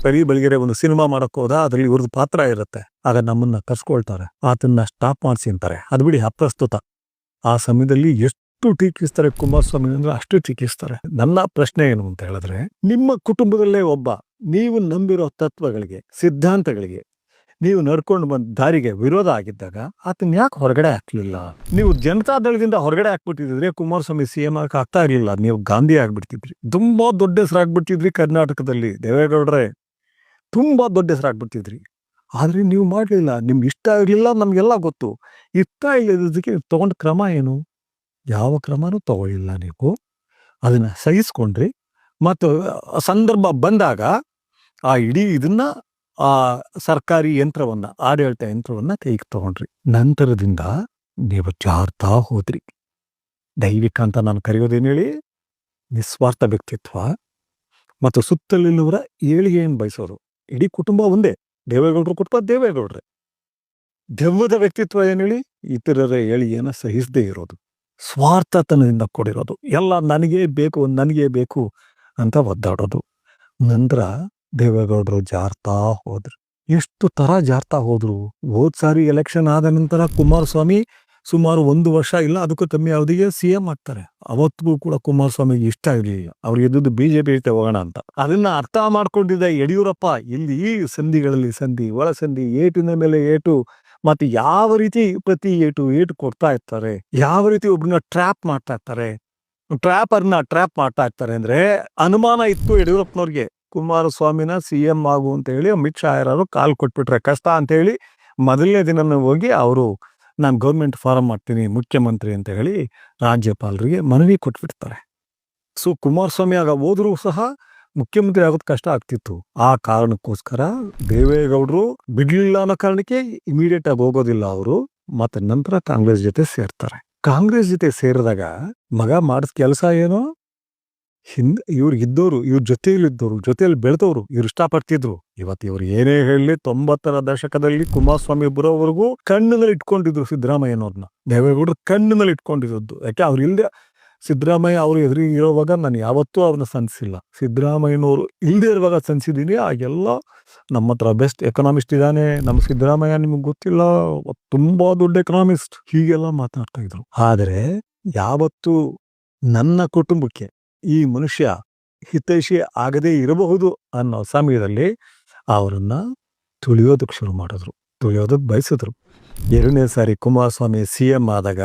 ಸರಿ ಬೆಳಗ್ಗೆ ಒಂದು ಸಿನಿಮಾ ಮಾಡೋಕ್ಕೆ ಹೋದ, ಅದರಲ್ಲಿ ಇವ್ರದ್ದು ಪಾತ್ರ ಇರುತ್ತೆ. ಆಗ ನಮ್ಮನ್ನ ಕರ್ಸ್ಕೊಳ್ತಾರೆ. ಆತನ್ನ ಸ್ಟಾಪ್ ಮಾಡಿಸಿ ಅಂತಾರೆ. ಅದು ಬಿಡಿ ಅಪ್ರಸ್ತುತ. ಆ ಸಮಯದಲ್ಲಿ ಎಷ್ಟು ಟೀಕಿಸ್ತಾರೆ ಕುಮಾರಸ್ವಾಮಿ ಅಂದ್ರೆ ಅಷ್ಟು ಟೀಕಿಸ್ತಾರೆ. ನನ್ನ ಪ್ರಶ್ನೆ ಏನು ಅಂತ ಹೇಳಿದ್ರೆ, ನಿಮ್ಮ ಕುಟುಂಬದಲ್ಲೇ ಒಬ್ಬ, ನೀವು ನಂಬಿರೋ ತತ್ವಗಳಿಗೆ, ಸಿದ್ಧಾಂತಗಳಿಗೆ, ನೀವು ನಡ್ಕೊಂಡು ಬಂದ ದಾರಿಗೆ ವಿರೋಧ ಆಗಿದ್ದಾಗ ಆತನ ಯಾಕೆ ಹೊರಗಡೆ ಹಾಕ್ಲಿಲ್ಲ? ನೀವು ಜನತಾ ದಳದಿಂದ ಹೊರಗಡೆ ಹಾಕ್ಬಿಟ್ಟಿದ್ರೆ ಕುಮಾರಸ್ವಾಮಿ ಸಿ ಎಂ ಆಗ್ತಾ ಇರ್ಲಿಲ್ಲ. ನೀವು ಗಾಂಧಿ ಆಗ್ಬಿಡ್ತಿದ್ರಿ. ತುಂಬಾ ದೊಡ್ಡ ಹೆಸರಾಗ್ಬಿಟ್ಟಿದ್ರಿ ಕರ್ನಾಟಕದಲ್ಲಿ. ದೇವೇಗೌಡ್ರೆ, ತುಂಬಾ ದೊಡ್ಡ ಹೆಸರಾಗ್ಬಿಟ್ಟಿದ್ರಿ ಆದ್ರೆ ನೀವು ಮಾಡಲಿಲ್ಲ. ನಿಮ್ಗೆ ಇಷ್ಟ ಆಗಲಿಲ್ಲ, ನಮ್ಗೆಲ್ಲ ಗೊತ್ತು. ಇಷ್ಟ ಇಲ್ಲದಕ್ಕೆ ತಗೊಂಡ ಕ್ರಮ ಏನು? ಯಾವ ಕ್ರಮನೂ ತಗೊಳ್ಳಿಲ್ಲ ನೀವು. ಅದನ್ನ ಸಹಿಸ್ಕೊಂಡ್ರಿ. ಮತ್ತು ಸಂದರ್ಭ ಬಂದಾಗ ಆ ಇಡೀ ಇದನ್ನ, ಆ, ಸರ್ಕಾರಿ ಯಂತ್ರವನ್ನ, ಆಡಳಿತ ಯಂತ್ರವನ್ನ ಕೈಗೆ ತಗೊಂಡ್ರಿ. ನಂತರದಿಂದ ನೀವು ಜಾರ್ತಾ ಹೋದ್ರಿ. ದೈವಿಕ ಅಂತ ನಾನು ಕರೆಯೋದೇನು ಹೇಳಿ, ನಿಸ್ವಾರ್ಥ ವ್ಯಕ್ತಿತ್ವ ಮತ್ತು ಸುತ್ತಲಿನವರ ಏಳಿಗೆಯನ್ನು ಬಯಸೋರು. ಇಡೀ ಕುಟುಂಬ ಒಂದೇ, ದೇವೇಗೌಡರು ಕುಟುಂಬ ದೇವೇಗೌಡ್ರೆ. ದೆವ್ವದ ವ್ಯಕ್ತಿತ್ವ ಏನು ಹೇಳಿ, ಇತರರ ಏಳಿಗೆಯನ್ನು ಸಹಿಸದೇ ಇರೋದು. ಸ್ವಾರ್ಥತನದಿಂದ ಕೊಡಿರೋದು. ಎಲ್ಲ ನನಗೇ ಬೇಕು ನನಗೇ ಬೇಕು ಅಂತ ಒದ್ದಾಡೋದು. ನಂತರ ದೇವೇಗೌಡರು ಜಾರ್ತಾ ಹೋದ್ರು. ಎಷ್ಟು ತರ ಜಾರ್ತಾ ಹೋದ್ರು. ಹೋದ ಸಾರಿ ಎಲೆಕ್ಷನ್ ಆದ ನಂತರ ಕುಮಾರಸ್ವಾಮಿ ಸುಮಾರು ಒಂದು ವರ್ಷ ಇಲ್ಲ, ಅದಕ್ಕೂ ಕಮ್ಮಿ ಅವಧಿಗೆ ಸಿ ಎಂ ಆಗ್ತಾರೆ. ಅವತ್ತಿಗೂ ಕೂಡ ಕುಮಾರಸ್ವಾಮಿಗೆ ಇಷ್ಟ ಇರಲಿಲ್ಲ. ಅವ್ರಿಗೆ ಜೆ ಬಿಜೆಪಿ ಜೊತೆ ಹೋಗೋಣ ಅಂತ. ಅದನ್ನ ಅರ್ಥ ಮಾಡ್ಕೊಂಡಿದ್ದ ಯಡಿಯೂರಪ್ಪ, ಇಲ್ಲಿ ಈ ಸಂಧಿಗಳಲ್ಲಿ ಸಂಧಿ, ಒಳ ಸಂಧಿ, ಏಟಿನ ಮೇಲೆ ಏಟು ಮತ್ತೆ ಯಾವ ರೀತಿ ಪ್ರತಿ ಏಟು ಏಟು ಕೊಡ್ತಾ ಇರ್ತಾರೆ, ಯಾವ ರೀತಿ ಒಬ್ಬರನ್ನ ಟ್ರ್ಯಾಪ್ ಮಾಡ್ತಾ ಇರ್ತಾರೆ, ಟ್ರ್ಯಾಪರ್ನ ಟ್ರ್ಯಾಪ್ ಮಾಡ್ತಾ ಇರ್ತಾರೆ ಅಂದ್ರೆ ಅನುಮಾನ ಇತ್ತು ಯಡಿಯೂರಪ್ಪನವ್ರಿಗೆ. ಕುಮಾರಸ್ವಾಮಿನ ಸಿ ಎಂ ಆಗು ಅಂತ ಹೇಳಿ ಅಮಿತ್ ಶಾ ಯಾರು ಕಾಲ್ ಕೊಟ್ಬಿಟ್ರೆ ಕಷ್ಟ ಅಂತ ಹೇಳಿ ಮೊದಲನೇ ದಿನ ಹೋಗಿ ಅವರು, ನಾನು ಗೌರ್ಮೆಂಟ್ ಫಾರಂ ಮಾಡ್ತೀನಿ, ಮುಖ್ಯಮಂತ್ರಿ ಅಂತ ಹೇಳಿ ರಾಜ್ಯಪಾಲರಿಗೆ ಮನವಿ ಕೊಟ್ಬಿಡ್ತಾರೆ. ಸೊ ಕುಮಾರಸ್ವಾಮಿ ಆಗ ಹೋದರೂ ಸಹ ಮುಖ್ಯಮಂತ್ರಿ ಆಗೋದು ಕಷ್ಟ ಆಗ್ತಿತ್ತು. ಆ ಕಾರಣಕ್ಕೋಸ್ಕರ ದೇವೇಗೌಡರು ಬಿಡ್ಲಿಲ್ಲ ಅನ್ನೋ ಕಾರಣಕ್ಕೆ ಇಮಿಡಿಯೇಟ್ ಆಗಿ ಹೋಗೋದಿಲ್ಲ ಅವರು. ಮತ್ತೆ ನಂತರ ಕಾಂಗ್ರೆಸ್ ಜೊತೆ ಸೇರ್ತಾರೆ. ಕಾಂಗ್ರೆಸ್ ಜೊತೆ ಸೇರಿದಾಗ ಮಗ ಮಾಡಿದ ಕೆಲಸ ಏನು? ಹಿಂದ್ ಇವ್ರು ಇವ್ರ ಜೊತೆಯಲ್ಲಿದ್ದವರು ಜೊತೆಯಲ್ಲಿ ಬೆಳೆದವರು ಇವ್ರು ಇಷ್ಟಪಡ್ತಿದ್ರು. ಇವತ್ತು ಇವ್ರು ಏನೇ ಹೇಳಲಿ ತೊಂಬತ್ತರ ದಶಕದಲ್ಲಿ ಕುಮಾರಸ್ವಾಮಿ ಬರೋವರೆಗೂ ಕಣ್ಣಿನಲ್ಲಿ ಇಟ್ಕೊಂಡಿದ್ರು ಸಿದ್ದರಾಮಯ್ಯನವ್ರನ್ನ ದೇವೇಗೌಡರು ಕಣ್ಣಿನಲ್ಲಿ ಇಟ್ಕೊಂಡಿರೋದು ಯಾಕೆ ಅವ್ರು ಇಲ್ದೆ ಸಿದ್ದರಾಮಯ್ಯ ಅವರು ಎದುರಿಗೆ ಇರೋವಾಗ ನಾನು ಯಾವತ್ತೂ ಅವ್ರನ್ನ ಸನ್ಸಿಲ್ಲ. ಸಿದ್ದರಾಮಯ್ಯನವರು ಇಲ್ಲದೇ ಇರುವಾಗ ಸನ್ಸಿದ್ದೀನಿ. ಆಗೆಲ್ಲ ನಮ್ಮ ಹತ್ರ ಬೆಸ್ಟ್ ಎಕನಾಮಿಸ್ಟ್ ಇದ್ದಾನೆ. ನಮ್ಮ ಸಿದ್ದರಾಮಯ್ಯ ನಿಮ್ಗೆ ಗೊತ್ತಿಲ್ಲ. ತುಂಬ ದೊಡ್ಡ ಎಕನಾಮಿಸ್ಟ್ ಹೀಗೆಲ್ಲ ಮಾತನಾಡ್ತಾ ಇದ್ರು. ಆದರೆ ಯಾವತ್ತು ನನ್ನ ಕುಟುಂಬಕ್ಕೆ ಈ ಮನುಷ್ಯ ಹಿತೈಷಿ ಆಗದೇ ಇರಬಹುದು ಅನ್ನೋ ಸಮಯದಲ್ಲಿ ಅವರನ್ನ ತುಳಿಯೋದಕ್ಕೆ ಶುರು ಮಾಡಿದ್ರು. ತುಳಿಯೋದಕ್ಕೆ ಬಯಸಿದ್ರು. ಎರಡನೇ ಸಾರಿ ಕುಮಾರಸ್ವಾಮಿ ಸಿ ಎಂ ಆದಾಗ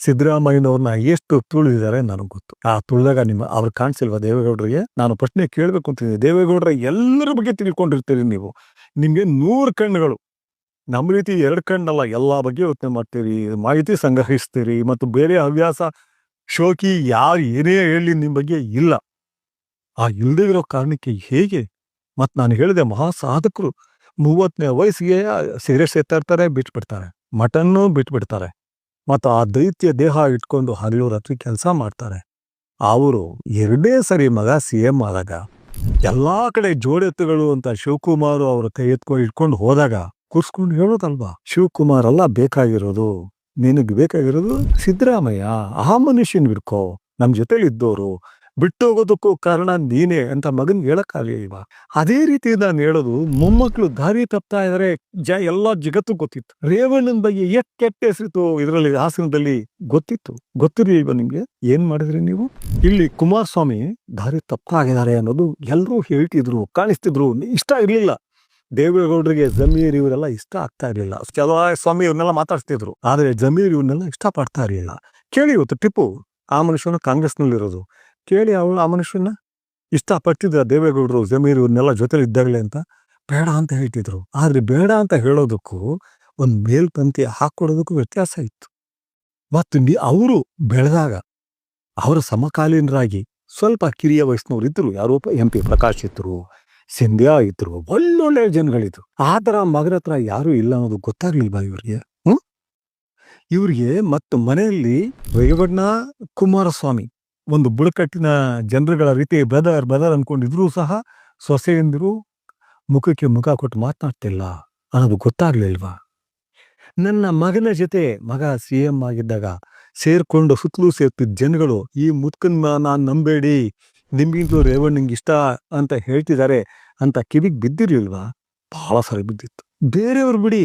ಸಿದ್ದರಾಮಯ್ಯನವ್ರನ್ನ ಎಷ್ಟು ತುಳಿದಿದ್ದಾರೆ ನನಗೆ ಗೊತ್ತು. ಆ ತುಳಿದಾಗ ನಿಮ್ಮ, ಅವ್ರು ಕಾಣಿಸಿಲ್ವಾ ದೇವೇಗೌಡರಿಗೆ? ನಾನು ಪ್ರಶ್ನೆ ಕೇಳಬೇಕು ಅಂತೀನಿ ದೇವೇಗೌಡರ ಎಲ್ಲರ ಬಗ್ಗೆ ತಿಳ್ಕೊಂಡಿರ್ತೀರಿ ನೀವು. ನಿಮಗೆ ನೂರು ಕಣ್ಣುಗಳು. ನಮ್ಮ ರೀತಿ ಎರಡು ಕಣ್ಣಲ್ಲ, ಎಲ್ಲ ಬಗ್ಗೆ ಯೋಚನೆ ಮಾಡ್ತೀರಿ, ಮಾಹಿತಿ ಸಂಗ್ರಹಿಸ್ತೀರಿ ಮತ್ತು ಬೇರೆ ಹವ್ಯಾಸ ಶೋಕಿ ಯಾರು ಏನೇ ಹೇಳಿ ನಿಮ್ಮ ಬಗ್ಗೆ ಇಲ್ಲ. ಆ ಇಲ್ಲದೆ ಇರೋ ಕಾರಣಕ್ಕೆ ಹೇಗೆ? ಮತ್ತು ನಾನು ಹೇಳಿದೆ ಮಹಾ ಸಾಧಕರು ಮೂವತ್ತನೇ ವಯಸ್ಸಿಗೆ ಸಿಗರೇಟ್ ಸೇರ್ತಾ ಇರ್ತಾರೆ ಬಿಟ್ಬಿಡ್ತಾರೆ. ಮಟನ್ನು ಬಿಟ್ಬಿಡ್ತಾರೆ. ಮತ್ತು ಆ ದೈತ್ಯ ದೇಹ ಇಟ್ಕೊಂಡು ಹಗಲು ರಾತ್ರಿ ಕೆಲಸ ಮಾಡ್ತಾರೆ. ಅವರು ಎರಡೇ ಸರಿ ಮಗ ಸಿ ಎಂ ಆದಾಗ, ಎಲ್ಲ ಕಡೆ ಜೋಡೆತ್ತುಗಳು ಅಂತ ಶಿವಕುಮಾರ್ ಅವ್ರ ಕೈ ಎತ್ಕೊ ಇಟ್ಕೊಂಡು ಹೋದಾಗ ಕೂರ್ಸ್ಕೊಂಡು ಹೇಳೋದಲ್ವಾ, ಶಿವಕುಮಾರ್ ಅಲ್ಲ, ಬೇಕಾಗಿರೋದು. ನಿನಗೆ ಬೇಕಾಗಿರೋದು ಸಿದ್ದರಾಮಯ್ಯ. ಆ ಮನುಷ್ಯನ್ ಬಿಡ್ಕೋ ನಮ್ ಜೊತೆಲಿ ಇದ್ದೋರು ಬಿಟ್ಟು ಹೋಗೋದಕ್ಕೂ ಕಾರಣ ನೀನೇ ಅಂತ ಮಗನ್ ಹೇಳಕ್ಕಾಗಲಿಲ್ವಾ ಅದೇ ರೀತಿ ನಾನು ಹೇಳೋದು ಮೊಮ್ಮಕ್ಕಳು ದಾರಿ ತಪ್ತಾ ಇದಾರೆ, ಜ ಎಲ್ಲ ಜಗತ್ತು ಗೊತ್ತಿತ್ತು. ರೇವಣ್ಣನ ಬಗ್ಗೆ ಎಷ್ಟ್ ಕೆಟ್ಟ ಹೆಸರಿತ್ತು ಇದರಲ್ಲಿ ಹಾಸನದಲ್ಲಿ. ಗೊತ್ತಿತ್ತು. ಗೊತ್ತಿರ್ಲಿಲ್ವಾ ನಿಮ್ಗೆ? ಏನ್ ಮಾಡಿದ್ರಿ ನೀವು? ಇಲ್ಲಿ ಕುಮಾರಸ್ವಾಮಿ ದಾರಿ ತಪ್ಪಾಗಿದ್ದಾರೆ ಅನ್ನೋದು ಎಲ್ಲರೂ ಹೇಳ್ತಿದ್ರು, ಕಾಣಿಸ್ತಿದ್ರು, ಇಷ್ಟ ಇರ್ಲಿಲ್ಲ. ದೇವೇಗೌಡರಿಗೆ ಜಮೀರ್ ಇವರೆಲ್ಲ ಇಷ್ಟ ಆಗ್ತಾ ಇರಲಿಲ್ಲ. ಚಲೋ ಸ್ವಾಮಿ ಇವ್ರನ್ನೆಲ್ಲ ಮಾತಾಡ್ತಿದ್ರು ಆದ್ರೆ ಜಮೀರ್ ಇವ್ರನ್ನೆಲ್ಲ ಇಷ್ಟ ಪಡ್ತಾ ಇರ್ಲಿಲ್ಲ. ಕೇಳಿ ಇವತ್ತು ಟಿಪ್ಪು, ಆ ಮನುಷ್ಯನ ಕಾಂಗ್ರೆಸ್ನಲ್ಲಿರೋದು. ಕೇಳಿ ಅವಳು ಆ ಮನುಷ್ಯನ ಇಷ್ಟಪಟ್ಟಿದ್ದ ದೇವೇಗೌಡರು, ಜಮೀರ್ ಇವ್ರನ್ನೆಲ್ಲ ಜೊತೆಲಿ ಇದ್ದಾಗಲೇ ಅಂತ ಬೇಡ ಅಂತ ಹೇಳ್ತಿದ್ರು. ಆದ್ರೆ ಬೇಡ ಅಂತ ಹೇಳೋದಕ್ಕೂ ಒಂದು ಮೇಲ್ಪಂಕ್ತಿ ಹಾಕ್ಕೊಡೋದಕ್ಕೂ ವ್ಯತ್ಯಾಸ ಇತ್ತು. ಮತ್ತು ಅವರು ಬೆಳೆದಾಗ ಅವರ ಸಮಕಾಲೀನರಾಗಿ ಸ್ವಲ್ಪ ಕಿರಿಯ ವಯಸ್ಸಿನವ್ರು ಇದ್ರು. ಯಾರೋ ಎಂ ಪಿ ಪ್ರಕಾಶ್ ಇದ್ರು, ಸಿಂಧ್ಯಾ ಇದ್ರು, ಒಳ್ಳೊಳ್ಳೆ ಜನಗಳಿದ್ರು. ಆ ಥರ ಮಗನ ಹತ್ರ ಯಾರೂ ಇಲ್ಲ ಅನ್ನೋದು ಗೊತ್ತಾಗ್ಲಿಲ್ವಾ ಇವ್ರಿಗೆ? ಹ್ಞೂ ಇವ್ರಿಗೆ ಮತ್ತು ಮನೆಯಲ್ಲಿ ರೇವಣ್ಣ ಕುಮಾರಸ್ವಾಮಿ ಒಂದು ಬುಡಕಟ್ಟಿನ ಜನರುಗಳ ರೀತಿ ಬ್ರದರ್ ಬ್ರದರ್ ಅನ್ಕೊಂಡಿದ್ರು ಸಹ ಸೊಸೆಯಂದಿರು ಮುಖಕ್ಕೆ ಮುಖ ಕೊಟ್ಟು ಮಾತನಾಡ್ತಿಲ್ಲ ಅನ್ನೋದು ಗೊತ್ತಾಗ್ಲಿಲ್ವಾ? ನನ್ನ ಮಗನ ಜೊತೆ ಮಗ ಸಿ ಎಂ ಆಗಿದ್ದಾಗ ಸೇರ್ಕೊಂಡು ಸುತ್ತಲೂ ಸೇರ್ತಿದ್ದ ಜನಗಳು ಈ ಮುತ್ಕನ್ ನಾನ್ ನಂಬೇಡಿ, ನಿಮ್ಗಿಂತಲೂ ರೇವಣ್ಣಂಗೆ ಇಷ್ಟ ಅಂತ ಹೇಳ್ತಿದ್ದಾರೆ ಅಂತ ಕಿವಿಗ್ ಬಿದ್ದಿರ್ಲಿಲ್ವಾ? ಬಹಳ ಸರಿ ಬಿದ್ದಿತ್ತು. ಬೇರೆಯವ್ರು ಬಿಡಿ,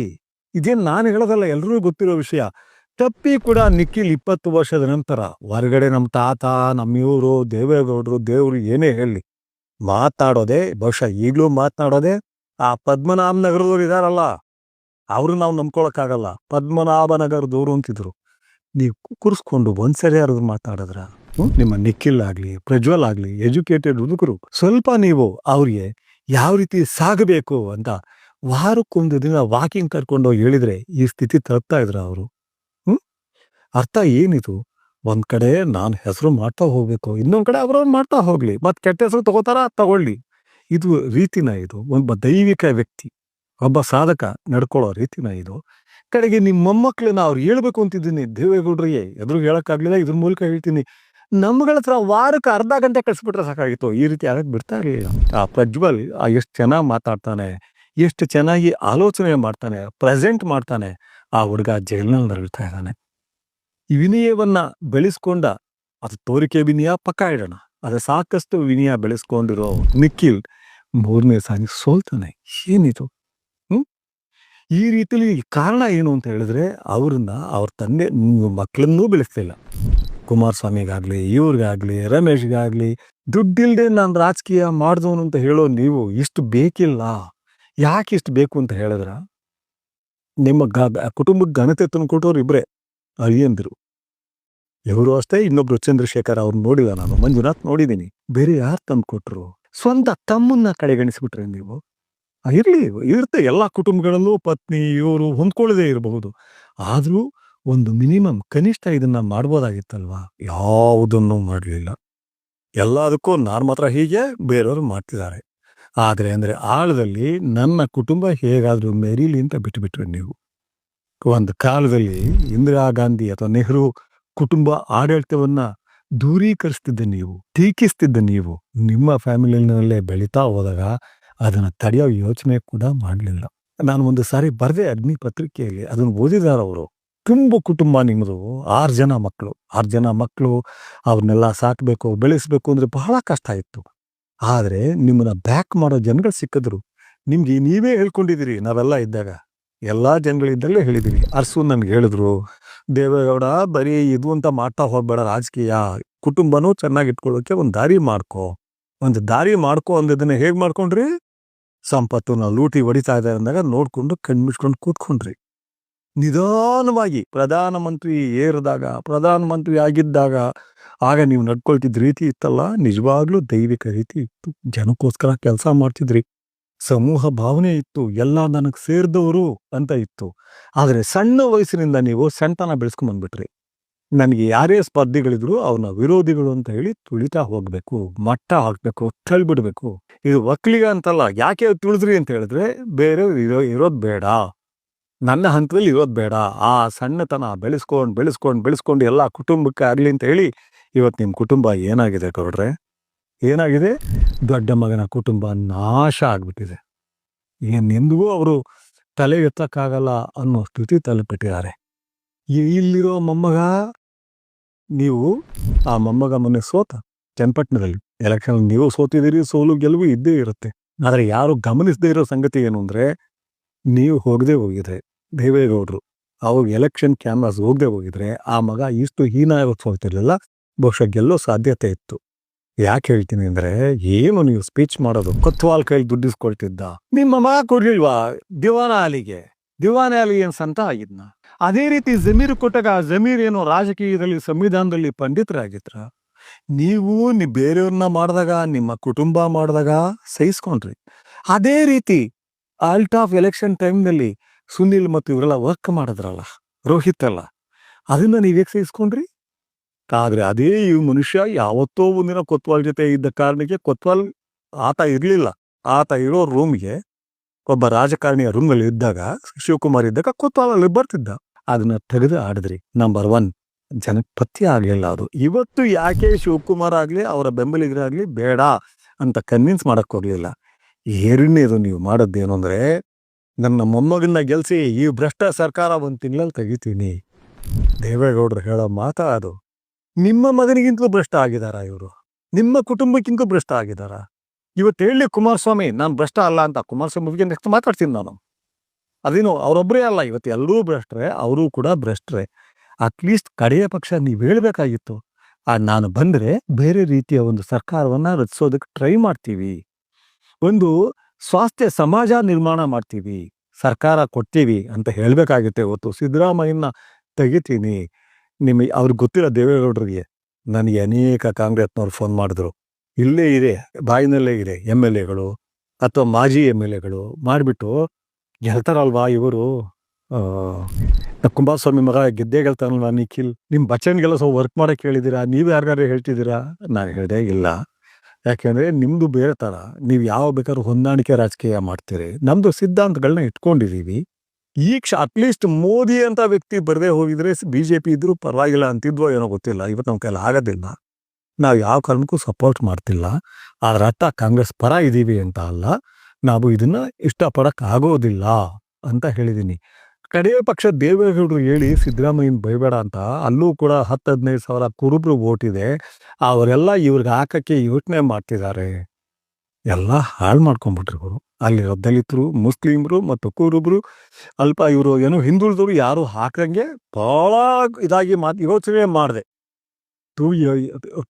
ಇದೇನು ನಾನು ಹೇಳೋದಲ್ಲ, ಎಲ್ರಿಗೂ ಗೊತ್ತಿರೋ ವಿಷಯ. ತಪ್ಪಿ ಕೂಡ ನಿಖಿಲ್ ಇಪ್ಪತ್ತು ವರ್ಷದ ನಂತರ ಹೊರಗಡೆ ನಮ್ಮ ತಾತ ನಮ್ಮ ಇವರು ದೇವೇಗೌಡರು, ದೇವರು ಏನೇ ಹೇಳಿ ಮಾತಾಡೋದೇ, ಬಹುಶಃ ಈಗಲೂ ಮಾತನಾಡೋದೆ ಆ ಪದ್ಮನಾಭ ನಗರದವ್ರು ಇದಾರಲ್ಲ ಅವರು ನಾವು ನಂಬ್ಕೊಳಕ್ಕಾಗಲ್ಲ. ಪದ್ಮನಾಭ ನಗರದವ್ರು ಅಂತಿದ್ರು. ನೀವು ಕೂರಿಸ್ಕೊಂಡು ಒಂದ್ಸರಿ ಯಾರಾದ್ರು ಮಾತಾಡಿದ್ರ? ನಿಮ್ಮ ನಿಖಿಲ್ ಆಗಲಿ, ಪ್ರಜ್ವಲ್ ಆಗಲಿ, ಎಜುಕೇಟೆಡ್ ಹುಡುಗರು, ಸ್ವಲ್ಪ ನೀವು ಅವ್ರಿಗೆ ಯಾವ ರೀತಿ ಸಾಗಬೇಕು ಅಂತ ವಾರಕ್ಕೊಂದು ದಿನ ವಾಕಿಂಗ್ ಕರ್ಕೊಂಡು ಹೇಳಿದ್ರೆ ಈ ಸ್ಥಿತಿ ತಲುಪ್ತಾ ಇದ್ರ ಅವರು? ಅರ್ಥ ಏನಿದು? ಒಂದ್ ಕಡೆ ನಾನು ಹೆಸರು ಮಾಡ್ತಾ ಹೋಗ್ಬೇಕು, ಇನ್ನೊಂದ್ ಕಡೆ ಅವ್ರವ್ರು ಮಾಡ್ತಾ ಹೋಗ್ಲಿ ಮತ್ ಕೆಟ್ಟ ಹೆಸರು ತಗೋತಾರ ತಗೊಳ್ಳಿ. ಇದು ರೀತಿನ ಇದು, ಒಬ್ಬ ದೈವಿಕ ವ್ಯಕ್ತಿ, ಒಬ್ಬ ಸಾಧಕ ನಡ್ಕೊಳ್ಳೋ ರೀತಿನ ಇದು. ಕಡೆಗೆ ನಿಮ್ಮ ಮೊಮ್ಮಕ್ಳನ್ನ ಅವ್ರು ಹೇಳ್ಬೇಕು ಅಂತಿದ್ದೀನಿ, ದೇವೇಗೌಡ್ರಿಗೆ, ಎದುರು ಹೇಳಕ್ಕಾಗ್ಲಿಲ್ಲ, ಇದ್ರ ಮೂಲಕ ಹೇಳ್ತೀನಿ. ನಮ್ಗಳ ಹತ್ರ ವಾರಕ್ಕೆ ಅರ್ಧ ಗಂಟೆ ಕಳಿಸ್ಬಿಟ್ರೆ ಸಾಕಾಗಿತ್ತು, ಈ ರೀತಿ ಆಗಕ್ ಬಿಡ್ತಾ ಇರಲಿಲ್ಲ. ಆ ಪ್ರಜ್ವಲ್, ಆ ಎಷ್ಟು ಚೆನ್ನಾಗಿ ಮಾತಾಡ್ತಾನೆ, ಎಷ್ಟು ಚೆನ್ನಾಗಿ ಆಲೋಚನೆ ಮಾಡ್ತಾನೆ, ಪ್ರೆಸೆಂಟ್ ಮಾಡ್ತಾನೆ, ಆ ಹುಡುಗ ಜೈಲ್ನಲ್ಲಿ ನರಳ್ತಾ ಇದ್ದಾನೆ. ಈ ವಿನಯವನ್ನ ಬೆಳೆಸ್ಕೊಂಡ ಅದು ತೋರಿಕೆ ವಿನಯ, ಪಕ್ಕ ಇಡೋಣ. ಅದು ಸಾಕಷ್ಟು ವಿನಯ ಬೆಳೆಸ್ಕೊಂಡಿರೋ ನಿಖಿಲ್ ಮೂರನೇ ಸಾರಿ ಸೋಲ್ತಾನೆ. ಏನಿದು? ಈ ರೀತಿಯಲ್ಲಿ ಕಾರಣ ಏನು ಅಂತ ಹೇಳಿದ್ರೆ ಅವ್ರನ್ನ ಅವ್ರ ತಂದೆ ಮಕ್ಕಳನ್ನೂ ಬೆಳೆಸ್ಲಿಲ್ಲ. ಕುಮಾರಸ್ವಾಮಿಗಾಗ್ಲಿ, ಇವ್ರಿಗಾಗ್ಲಿ, ರಮೇಶ್ಗಾಗ್ಲಿ, ದುಡ್ಡಿಲ್ದೆ ನಾನು ರಾಜಕೀಯ ಮಾಡಿದವನು ಅಂತ ಹೇಳೋ ನೀವು ಇಷ್ಟು ಬೇಕಿಲ್ಲ. ಯಾಕೆ ಇಷ್ಟು ಬೇಕು ಅಂತ ಹೇಳಿದ್ರ? ನಿಮ್ಮ ಗ ಕುಟುಂಬಕ್ಕೆ ಘನತೆ ತಂದ್ಕೊಟ್ಟವ್ರು ಇಬ್ರೆ ಅಳಿಯಂದಿರು ಇವರು ಅಷ್ಟೇ ಇನ್ನೊಬ್ರು ಚಂದ್ರಶೇಖರ್ ಅವ್ರು ನೋಡಿದ ನಾನು. ಮಂಜುನಾಥ್ ನೋಡಿದ್ದೀನಿ ಬೇರೆ ಯಾರು ತಂದು ಕೊಟ್ಟರು ಸ್ವಂತ ತಮ್ಮನ್ನ ಕಡೆಗಣಿಸ್ಬಿಟ್ರೆ ನೀವು. ಇರಲಿ. ಇರುತ್ತೆ ಎಲ್ಲ ಕುಟುಂಬಗಳಲ್ಲೂ ಪತ್ನಿ, ಇವರು ಹೊಂದ್ಕೊಳ್ಳದೇ ಇರಬಹುದು. ಆದರೂ ಒಂದು ಮಿನಿಮಮ್ ಕನಿಷ್ಠ ಇದನ್ನ ಮಾಡ್ಬೋದಾಗಿತ್ತಲ್ವಾ? ಯಾವುದನ್ನು ಮಾಡಲಿಲ್ಲ. ಎಲ್ಲದಕ್ಕೂ ನಾನು ಮಾತ್ರ ಹೀಗೆ ಬೇರೆಯವರು ಮಾಡ್ತಿದ್ದಾರೆ. ಆದರೆ ಅಂದರೆ ಆಳದಲ್ಲಿ ನನ್ನ ಕುಟುಂಬ ಹೇಗಾದರೂ ಮೆರೀಲಿ ಅಂತ ಬಿಟ್ಟುಬಿಟ್ರೆ ನೀವು. ಒಂದು ಕಾಲದಲ್ಲಿ ಇಂದಿರಾ ಗಾಂಧಿ ಅಥವಾ ನೆಹರು ಕುಟುಂಬ ಆಡಳಿತವನ್ನ ದೂರೀಕರಿಸ್ತಿದ್ದ ನೀವು, ಟೀಕಿಸ್ತಿದ್ದ ನೀವು, ನಿಮ್ಮ ಫ್ಯಾಮಿಲಿನಲ್ಲೇ ಬೆಳೀತಾ ಹೋದಾಗ ಅದನ್ನ ತಡೆಯೋ ಯೋಚನೆ ಕೂಡ ಮಾಡಲಿಲ್ಲ. ನಾನು ಒಂದು ಸಾರಿ ಬರ್ದೆ ಅಗ್ನಿ ಪತ್ರಿಕೆಯಲ್ಲಿ, ಅದನ್ನು ಓದಿದಾರ ಅವರು. ತುಂಬ ಕುಟುಂಬ ನಿಮ್ಮದು ಆರು ಜನ ಮಕ್ಕಳು ಆರು ಜನ ಮಕ್ಕಳು ಅವ್ರನ್ನೆಲ್ಲ ಸಾಕಬೇಕು, ಬೆಳೆಸಬೇಕು ಅಂದರೆ ಬಹಳ ಕಷ್ಟ ಇತ್ತು. ಆದರೆ ನಿಮ್ಮನ್ನ ಬ್ಯಾಕ್ ಮಾಡೋ ಜನಗಳು ಸಿಕ್ಕಿದ್ರು. ನಿಮ್ಗೆ ನೀವೇ ಹೇಳ್ಕೊಂಡಿದ್ದೀರಿ, ನಾವೆಲ್ಲ ಇದ್ದಾಗ. ಎಲ್ಲಾ ಜನಗಳಿದ್ದಲ್ಲೇ ಹೇಳಿದಿರಿ. ಅರ್ಸು ನನ್ಗೆ ಹೇಳಿದ್ರು, ದೇವೇಗೌಡ, ಬರೀ ಇದು ಅಂತ ಮಾಡ್ತಾ ಹೋಗ್ಬೇಡ ರಾಜಕೀಯ. ಕುಟುಂಬನೂ ಚೆನ್ನಾಗಿ ಇಟ್ಕೊಳ್ಳೋಕೆ ಒಂದು ದಾರಿ ಮಾಡ್ಕೊ. ಒಂದು ದಾರಿ ಮಾಡ್ಕೊ ಅಂದಿದ್ದನ್ನ ಹೇಗೆ ಮಾಡ್ಕೊಂಡ್ರಿ? ಸಂಪತ್ತನ್ನ ಲೂಟಿ ಹೊಡಿತಾ ಇದ್ದಾರೆ ಅಂದಾಗ ನೋಡ್ಕೊಂಡು ಕಣ್ಮಿಟ್ಕೊಂಡು ಕೂತ್ಕೊಂಡ್ರಿ. ನಿಧಾನವಾಗಿ ಪ್ರಧಾನಮಂತ್ರಿ ಏರಿದಾಗ, ಪ್ರಧಾನಮಂತ್ರಿ ಆಗಿದ್ದಾಗ, ಆಗ ನೀವು ನಡ್ಕೊಳ್ತಿದ್ದ ರೀತಿ ಇತ್ತಲ್ಲ, ನಿಜವಾಗ್ಲೂ ದೈವಿಕ ರೀತಿ ಇತ್ತು. ಜನಕ್ಕೋಸ್ಕರ ಕೆಲಸ ಮಾಡ್ತಿದ್ರಿ. ಸಮೂಹ ಭಾವನೆ ಇತ್ತು, ಎಲ್ಲ ನನಗೆ ಸೇರಿದವರು ಅಂತ ಇತ್ತು. ಆದರೆ ಸಣ್ಣ ವಯಸ್ಸಿನಿಂದ ನೀವು ಸೆಂಟನ ಬೆಳೆಸ್ಕೊಂಡ್ ಬಂದ್ಬಿಟ್ರಿ. ನನಗೆ ಯಾರೇ ಸ್ಪರ್ಧಿಗಳಿದ್ರು ಅವ್ರನ್ನ ವಿರೋಧಿಗಳು ಅಂತ ಹೇಳಿ ತುಳಿತಾ ಹೋಗ್ಬೇಕು, ಮಟ್ಟ ಹಾಕ್ಬೇಕು, ತಳ್ಬಿಡ್ಬೇಕು. ಇದು ಒಕ್ಕಲಿಗ ಅಂತಲ್ಲ, ಯಾಕೆ ತುಳಿದ್ರಿ ಅಂತ ಹೇಳಿದ್ರೆ, ಬೇರೆ ಇರೋ, ಇರೋದು ಬೇಡ. ನನ್ನ ಹಂತದಲ್ಲಿ ಇರೋದು ಬೇಡ. ಆ ಸಣ್ಣತನ ಬೆಳೆಸ್ಕೊಂಡು ಬೆಳೆಸ್ಕೊಂಡು ಬೆಳೆಸ್ಕೊಂಡು ಎಲ್ಲ ಕುಟುಂಬಕ್ಕೆ ಆಗಲಿ ಅಂತ ಹೇಳಿ ಇವತ್ತು ನಿಮ್ಮ ಕುಟುಂಬ ಏನಾಗಿದೆ ಗೌಡ್ರೆ? ಏನಾಗಿದೆ? ದೊಡ್ಡ ಮಗನ ಕುಟುಂಬ ನಾಶ ಆಗ್ಬಿಟ್ಟಿದೆ. ಏನೆಂದಿಗೂ ಅವರು ತಲೆ ಎತ್ತಕ್ಕಾಗಲ್ಲ ಅನ್ನೋ ಸ್ಥಿತಿ ತಲುಪಿಟ್ಟಿದ್ದಾರೆ. ಇಲ್ಲಿರೋ ಮೊಮ್ಮಗ? ನೀವು ಆ ಮೊಮ್ಮಗ ಮೊನ್ನೆ ಸೋತ ಚನ್ನಪಟ್ಟಣದಲ್ಲಿ ಎಲೆಕ್ಷನ್ ನೀವು ಸೋತಿದ್ದೀರಿ, ಸೋಲು ಗೆಲುವು ಇದ್ದೇ ಇರುತ್ತೆ. ಆದರೆ ಯಾರು ಗಮನಿಸದೇ ಇರೋ ಸಂಗತಿ ಏನು ಅಂದರೆ, ನೀವು ಹೋಗದೆ ಹೋಗಿದ್ರೆ, ದೇವೇಗೌಡರು ಅವ್ರು ಎಲೆಕ್ಷನ್ ಕ್ಯಾಮ್ರಾಸ್ ಹೋಗದೆ ಹೋಗಿದ್ರೆ ಆ ಮಗ ಇಷ್ಟು ಹೀನಾಯ ಹೋಗ್ತಿರ್ಲಿಲ್ಲ ಬಹುಶಃ ಗೆಲ್ಲೋ ಸಾಧ್ಯತೆ ಇತ್ತು. ಯಾಕೆ ಹೇಳ್ತೀನಿ ಅಂದ್ರೆ, ಏನು ನೀವು ಸ್ಪೀಚ್ ಮಾಡೋದು? ಕೊತ್ವಾಲ್ ಕೈಲಿ ದುಡ್ಡಿಸ್ಕೊಳ್ತಿದ್ದ ನಿಮ್ಮ ಮಗ ಕೊಡ್ಲಿಲ್ವಾ? ದಿವಾನ ಅಲಿಗೆ. ದಿವಾನ ಅಲಿ ಅಂತ ಆಗಿದ್ನ? ಅದೇ ರೀತಿ ಜಮೀರ್ ಕೊಟ್ಟಾಗ ಆ ಜಮೀರ್ ಏನು ರಾಜಕೀಯದಲ್ಲಿ, ಸಂವಿಧಾನದಲ್ಲಿ ಪಂಡಿತರಾಗಿದ್ರ? ನೀವು ನಿ, ಬೇರೆಯವ್ರನ್ನ ಮಾಡಿದಾಗ, ನಿಮ್ಮ ಕುಟುಂಬ ಮಾಡಿದಾಗ ಸಹಿಸ್ಕೊಂಡ್ರಿ. ಅದೇ ರೀತಿ ಆಲ್ಟ್ ಆಫ್ ಎಲೆಕ್ಷನ್ ಟೈಮ್ನಲ್ಲಿ ಸುನಿಲ್ ಮತ್ತು ಇವರೆಲ್ಲ ವರ್ಕ್ ಮಾಡಿದ್ರಲ್ಲ, ರೋಹಿತ್ ಅಲ್ಲ. ಅದನ್ನ ನೀವು ಹೇಗೆ ಸಹಿಸ್ಕೊಂಡ್ರಿ? ಆದ್ರೆ ಅದೇ ಈ ಮನುಷ್ಯ ಯಾವತ್ತೋ ಒಂದಿನ ಕೊತ್ವಾಲ್ ಜೊತೆ ಇದ್ದ ಕಾರಣಕ್ಕೆ ಕೊತ್ವಾಲ್ ಆತ ಇರಲಿಲ್ಲ. ಆತ ಇರೋ ರೂಮ್ಗೆ ಒಬ್ಬ ರಾಜಕಾರಣಿಯ ರೂಮ್ನಲ್ಲಿ ಇದ್ದಾಗ ಶಿವಕುಮಾರ್ ಇದ್ದಾಗ ಕೊತ್ವಾಲಲ್ಲಿ ಬರ್ತಿದ್ದ. ಅದನ್ನ ತೆಗೆದು ಆಡಿದ್ರಿ. ನಂಬರ್ ಒನ್ ಜನಕ್ಕೆ ಪತ್ತಿ ಆಗ್ಲಿಲ್ಲ ಅದು. ಇವತ್ತು ಯಾಕೆ ಶಿವಕುಮಾರ್ ಆಗಲಿ, ಅವರ ಬೆಂಬಲಿಗರಾಗಲಿ ಬೇಡ ಅಂತ ಕನ್ವಿನ್ಸ್ ಮಾಡಕ್ ಹೋಗ್ಲಿಲ್ಲ. ಎರಡನೇದು ನೀವು ಮಾಡದ್ದೇನು ಅಂದ್ರೆ, ನನ್ನ ಮೊಮ್ಮಗನ್ನ ಗೆಲ್ಸಿ ಈ ಭ್ರಷ್ಟ ಸರ್ಕಾರ ಒಂದ್ ತಿಂಗಳಲ್ಲಿ ತೆಗಿತೀನಿ. ದೇವೇಗೌಡರು ಹೇಳೋ ಮಾತಾ ಅದು. ನಿಮ್ಮ ಮಗನಿಗಿಂತಲೂ ಭ್ರಷ್ಟ ಆಗಿದಾರ ಇವರು? ನಿಮ್ಮ ಕುಟುಂಬಕ್ಕಿಂತಲೂ ಭ್ರಷ್ಟ ಆಗಿದಾರ? ಇವತ್ತು ಹೇಳಿ ಕುಮಾರಸ್ವಾಮಿ, ನಾನು ಭ್ರಷ್ಟ ಅಲ್ಲ ಅಂತ ಕುಮಾರಸ್ವಾಮಿ ಬಗ್ಗೆ ನೆಕ್ಸ್ಟ್ ಮಾತಾಡ್ತೀನಿ ನಾನು. ಅದೇನು ಅವರೊಬ್ಬರೇ ಅಲ್ಲ, ಇವತ್ತು ಎಲ್ಲರೂ ಭ್ರಷ್ಟ್ರೆ, ಅವರು ಕೂಡ ಭ್ರಷ್ಟರೇ. ಅಟ್ಲೀಸ್ಟ್ ಕಡೆಯ ಪಕ್ಷ ನೀವು ಹೇಳಬೇಕಾಗಿತ್ತು. ಆ, ನಾನು ಬಂದರೆ ಬೇರೆ ರೀತಿಯ ಒಂದು ಸರ್ಕಾರವನ್ನು ರಚಿಸೋದಕ್ಕೆ ಟ್ರೈ ಮಾಡ್ತೀವಿ. ಒಂದು ಸ್ವಾಸ್ಥ್ಯ ಸಮಾಜ ನಿರ್ಮಾಣ ಮಾಡ್ತೀವಿ. ಸರ್ಕಾರ ಕೊಡ್ತೀವಿ ಅಂತ ಹೇಳಬೇಕಾಗುತ್ತೆ ಇವತ್ತು. ಸಿದ್ದರಾಮಯ್ಯನ ತೆಗಿತೀನಿ. ನಿಮಗೆ ಅವ್ರಿಗೆ ಗೊತ್ತಿರೋ ದೇವೇಗೌಡರಿಗೆ ನನಗೆ ಅನೇಕ ಕಾಂಗ್ರೆಸ್ನವ್ರು ಫೋನ್ ಮಾಡಿದ್ರು. ಇಲ್ಲೇ ಇದೆ ಬಾಯಿನಲ್ಲೇ ಇದೆ ಎಂ ಎಲ್ ಎಗಳು ಅಥವಾ ಮಾಜಿ ಎಂ ಎಲ್ ಎಗಳು ಮಾಡಿಬಿಟ್ಟು ಗೆಲ್ತಾರಲ್ವಾ ಇವರು? ಕುಮಾರಸ್ವಾಮಿ ಮಗ ಗೆದ್ದೇ ಗೆಲ್ತಾನಲ್ವಾ ನಿಖಿಲ್? ನಿಮ್ಮ ಬಚ್ಚನ್ಗೆಲ್ಲ ಸ್ವಲ್ಪ ವರ್ಕ್ ಮಾಡೋಕ್ಕೆ ಹೇಳಿದ್ದೀರಾ ನೀವು ಯಾರಿಗಾರು ಹೇಳ್ತಿದ್ದೀರಾ ನಾನು ಹೇಳಿದೆ ಇಲ್ಲ. ಯಾಕೆಂದರೆ ನಿಮ್ಮದು ಬೇರೆ ಥರ. ನೀವು ಯಾವ ಬೇಕಾದ್ರೂ ಹೊಂದಾಣಿಕೆ ರಾಜಕೀಯ ಮಾಡ್ತೀರಿ. ನಮ್ಮದು ಸಿದ್ಧಾಂತಗಳನ್ನ ಇಟ್ಕೊಂಡಿದ್ದೀವಿ ಈ ಕ್ಷ ಅಟ್ಲೀಸ್ಟ್ ಮೋದಿ ಅಂತ ವ್ಯಕ್ತಿ ಬರದೇ ಹೋಗಿದ್ರೆ ಬಿ ಜೆ ಪಿ ಇದ್ರೂ ಪರವಾಗಿಲ್ಲ ಅಂತಿದ್ವೋ ಏನೋ ಗೊತ್ತಿಲ್ಲ. ಇವತ್ತು ನಮ್ಮ ಕೈಲಿ ಆಗೋದಿಲ್ಲ. ನಾವು ಯಾವ ಕಾರಣಕ್ಕೂ ಸಪೋರ್ಟ್ ಮಾಡ್ತಿಲ್ಲ. ಆದ್ರ ಅರ್ಥ ಕಾಂಗ್ರೆಸ್ ಪರ ಇದ್ದೀವಿ ಅಂತ ಅಲ್ಲ, ನಾವು ಇದನ್ನ ಇಷ್ಟಪಡಕ್ ಆಗೋದಿಲ್ಲ ಅಂತ ಹೇಳಿದ್ದೀನಿ ಕಡೆಯ ಪಕ್ಷ ದೇವೇಗೌಡರು ಹೇಳಿ, ಸಿದ್ದರಾಮಯ್ಯನ ಬೈಬೇಡ ಅಂತ, ಅಲ್ಲೂ ಕೂಡ ಹತ್ತು ಹದಿನೈದು ಸಾವಿರ ಕುರುಬ್ರು ಓಟ್ ಇದೆ ಅವರೆಲ್ಲ ಇವ್ರಿಗೆ ಹಾಕಕ್ಕೆ ಯೋಚನೆ ಮಾಡ್ತಿದ್ದಾರೆ. ಎಲ್ಲ ಹಾಳು ಮಾಡ್ಕೊಂಡ್ಬಿಟ್ರು ಇವರು. ಅಲ್ಲಿರೋ ದಲಿತರು ಮುಸ್ಲಿಮರು ಮತ್ತು ಕುರುಬರು, ಅಲ್ಪ ಇವರು ಏನೋ ಹಿಂದುಳಿದವರು ಯಾರು ಹಾಕಂಗೆ ಭಾಳ ಇದಾಗಿ ಮಾತು ಯೋಚನೆ ಮಾಡಿದೆ. ತೂಗಿ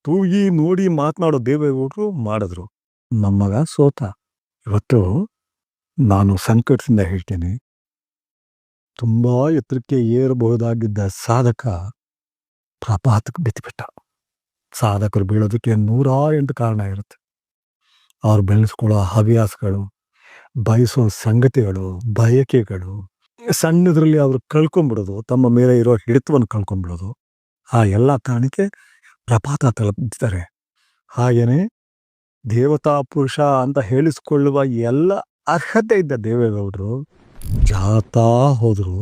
ತೂಗಿ ನೋಡಿ ಮಾತನಾಡೋ ದೇವೇಗೌಡರು ಮಾಡಿದ್ರು. ನಮ್ಮ ಮಗ ಸೋತ. ಇವತ್ತು ನಾನು ಸಂಕಟದಿಂದ ಹೇಳ್ತೇನೆ. ತುಂಬ ಎತ್ತರಕ್ಕೆ ಏರಬಹುದಾಗಿದ್ದ ಸಾಧಕ ಪ್ರಪಾತಕ್ಕೆ ಬಿತ್ತಿಬಿಟ್ಟ ಸಾಧಕರು ಬೀಳೋದಕ್ಕೆ ನೂರ ಎಂಟು ಕಾರಣ ಇರುತ್ತೆ. ಅವ್ರು ಬೆಳೆಸ್ಕೊಳ್ಳೋ ಹವ್ಯಾಸಗಳು, ಬಯಸೋ ಸಂಗತಿಗಳು, ಬಯಕೆಗಳು, ಸಣ್ಣದ್ರಲ್ಲಿ ಅವರು ಕಳ್ಕೊಂಬಿಡೋದು, ತಮ್ಮ ಮೇಲೆ ಇರೋ ಹಿಡಿತವನ್ನು ಕಳ್ಕೊಂಬಿಡೋದು, ಆ ಎಲ್ಲ ಕಾರಣಕ್ಕೆ ಪ್ರಪಾತ ತಲುಪಿದ್ದಾರೆ ಹಾಗೆಯೇ ದೇವತಾ ಪುರುಷ ಅಂತ ಹೇಳಿಸ್ಕೊಳ್ಳುವ ಎಲ್ಲ ಅರ್ಹತೆ ಇದ್ದ ದೇವೇಗೌಡರು, ಜಾತಾ ಹೋದರು,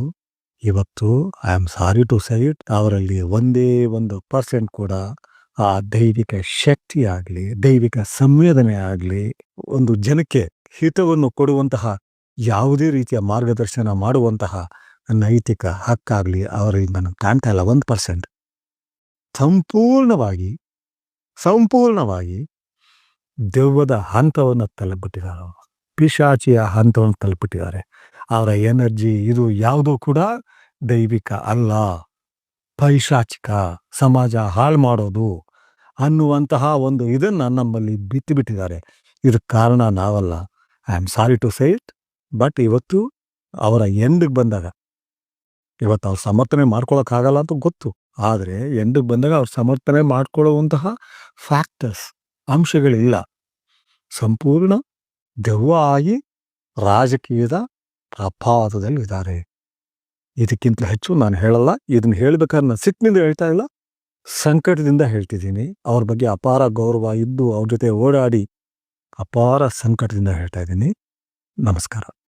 ಇವತ್ತು I am sorry to sight ಅವರಲ್ಲಿ ಒಂದೇ ಒಂದು ಪರ್ಸೆಂಟ್ ಕೂಡ ಆ ದೈವಿಕ ಶಕ್ತಿ ಆಗಲಿ ದೈವಿಕ ಸಂವೇದನೆ ಆಗಲಿ ಒಂದು ಜನಕ್ಕೆ ಹಿತವನ್ನು ಕೊಡುವಂತಹ ಯಾವುದೇ ರೀತಿಯ ಮಾರ್ಗದರ್ಶನ ಮಾಡುವಂತಹ ನೈತಿಕ ಹಕ್ಕಾಗಲಿ ಅವರಿಂದ ನಾನು ಕಾಣ್ತಾ ಇಲ್ಲ ಒಂದು ಪರ್ಸೆಂಟ್. ಸಂಪೂರ್ಣವಾಗಿ ಸಂಪೂರ್ಣವಾಗಿ ದೆವ್ವದ ಹಂತವನ್ನು ತಲುಪಿಟ್ಟಿದ್ದಾರೆ. ಪಿಶಾಚಿಯ ಹಂತವನ್ನು ತಲುಪಿಟ್ಟಿದ್ದಾರೆ ಅವರ ಎನರ್ಜಿ ಇದು ಯಾವುದೂ ಕೂಡ ದೈವಿಕ ಅಲ್ಲ. ಪೈಶಾಚಿಕ. ಸಮಾಜ ಹಾಳು ಮಾಡೋದು. ಅನ್ನುವಂತಹ ಒಂದು ಇದನ್ನ ನಮ್ಮಲ್ಲಿ ಬಿತ್ತಿಬಿಟ್ಟಿದ್ದಾರೆ. ಇದಕ್ಕೆ ಕಾರಣ ನಾವಲ್ಲ. I am sorry to say it but ಇವತ್ತು ಅವರ ಎಂಡಿಗೆ ಬಂದಾಗ, ಇವತ್ತು ಅವ್ರು ಸಮರ್ಥನೆ ಮಾಡ್ಕೊಳಕ್ಕಾಗಲ್ಲ ಅಂತ ಗೊತ್ತು. ಆದರೆ ಎಂಡಿಗೆ ಬಂದಾಗ ಅವ್ರು ಸಮರ್ಥನೆ ಮಾಡ್ಕೊಳ್ಳುವಂತಹ ಫ್ಯಾಕ್ಟರ್ಸ್ ಅಂಶಗಳಿಲ್ಲ. ಸಂಪೂರ್ಣ ದೆವ್ವ ಆಗಿ ರಾಜಕೀಯದ ಪ್ರಭಾವದಲ್ಲಿ ಇದ್ದಾರೆ ಇದಕ್ಕಿಂತ ಹೆಚ್ಚು ನಾನು ಹೇಳಲ್ಲ. ಇದನ್ನ ಹೇಳ್ಬೇಕಾದ್ರೆ ನಾನು ಸಿಟ್ಟಿನಿಂದ ಹೇಳ್ತಾ ಇಲ್ಲ. ಸಂಕಟದಿಂದ ಹೇಳ್ತಿದ್ದೀನಿ. ಅವ್ರ ಬಗ್ಗೆ ಅಪಾರ ಗೌರವ ಇದ್ದು ಅವ್ರ ಜೊತೆ ಓಡಾಡಿ ಅಪಾರ ಸಂಕಟದಿಂದ ಹೇಳ್ತಾ ಇದ್ದೀನಿ. ನಮಸ್ಕಾರ.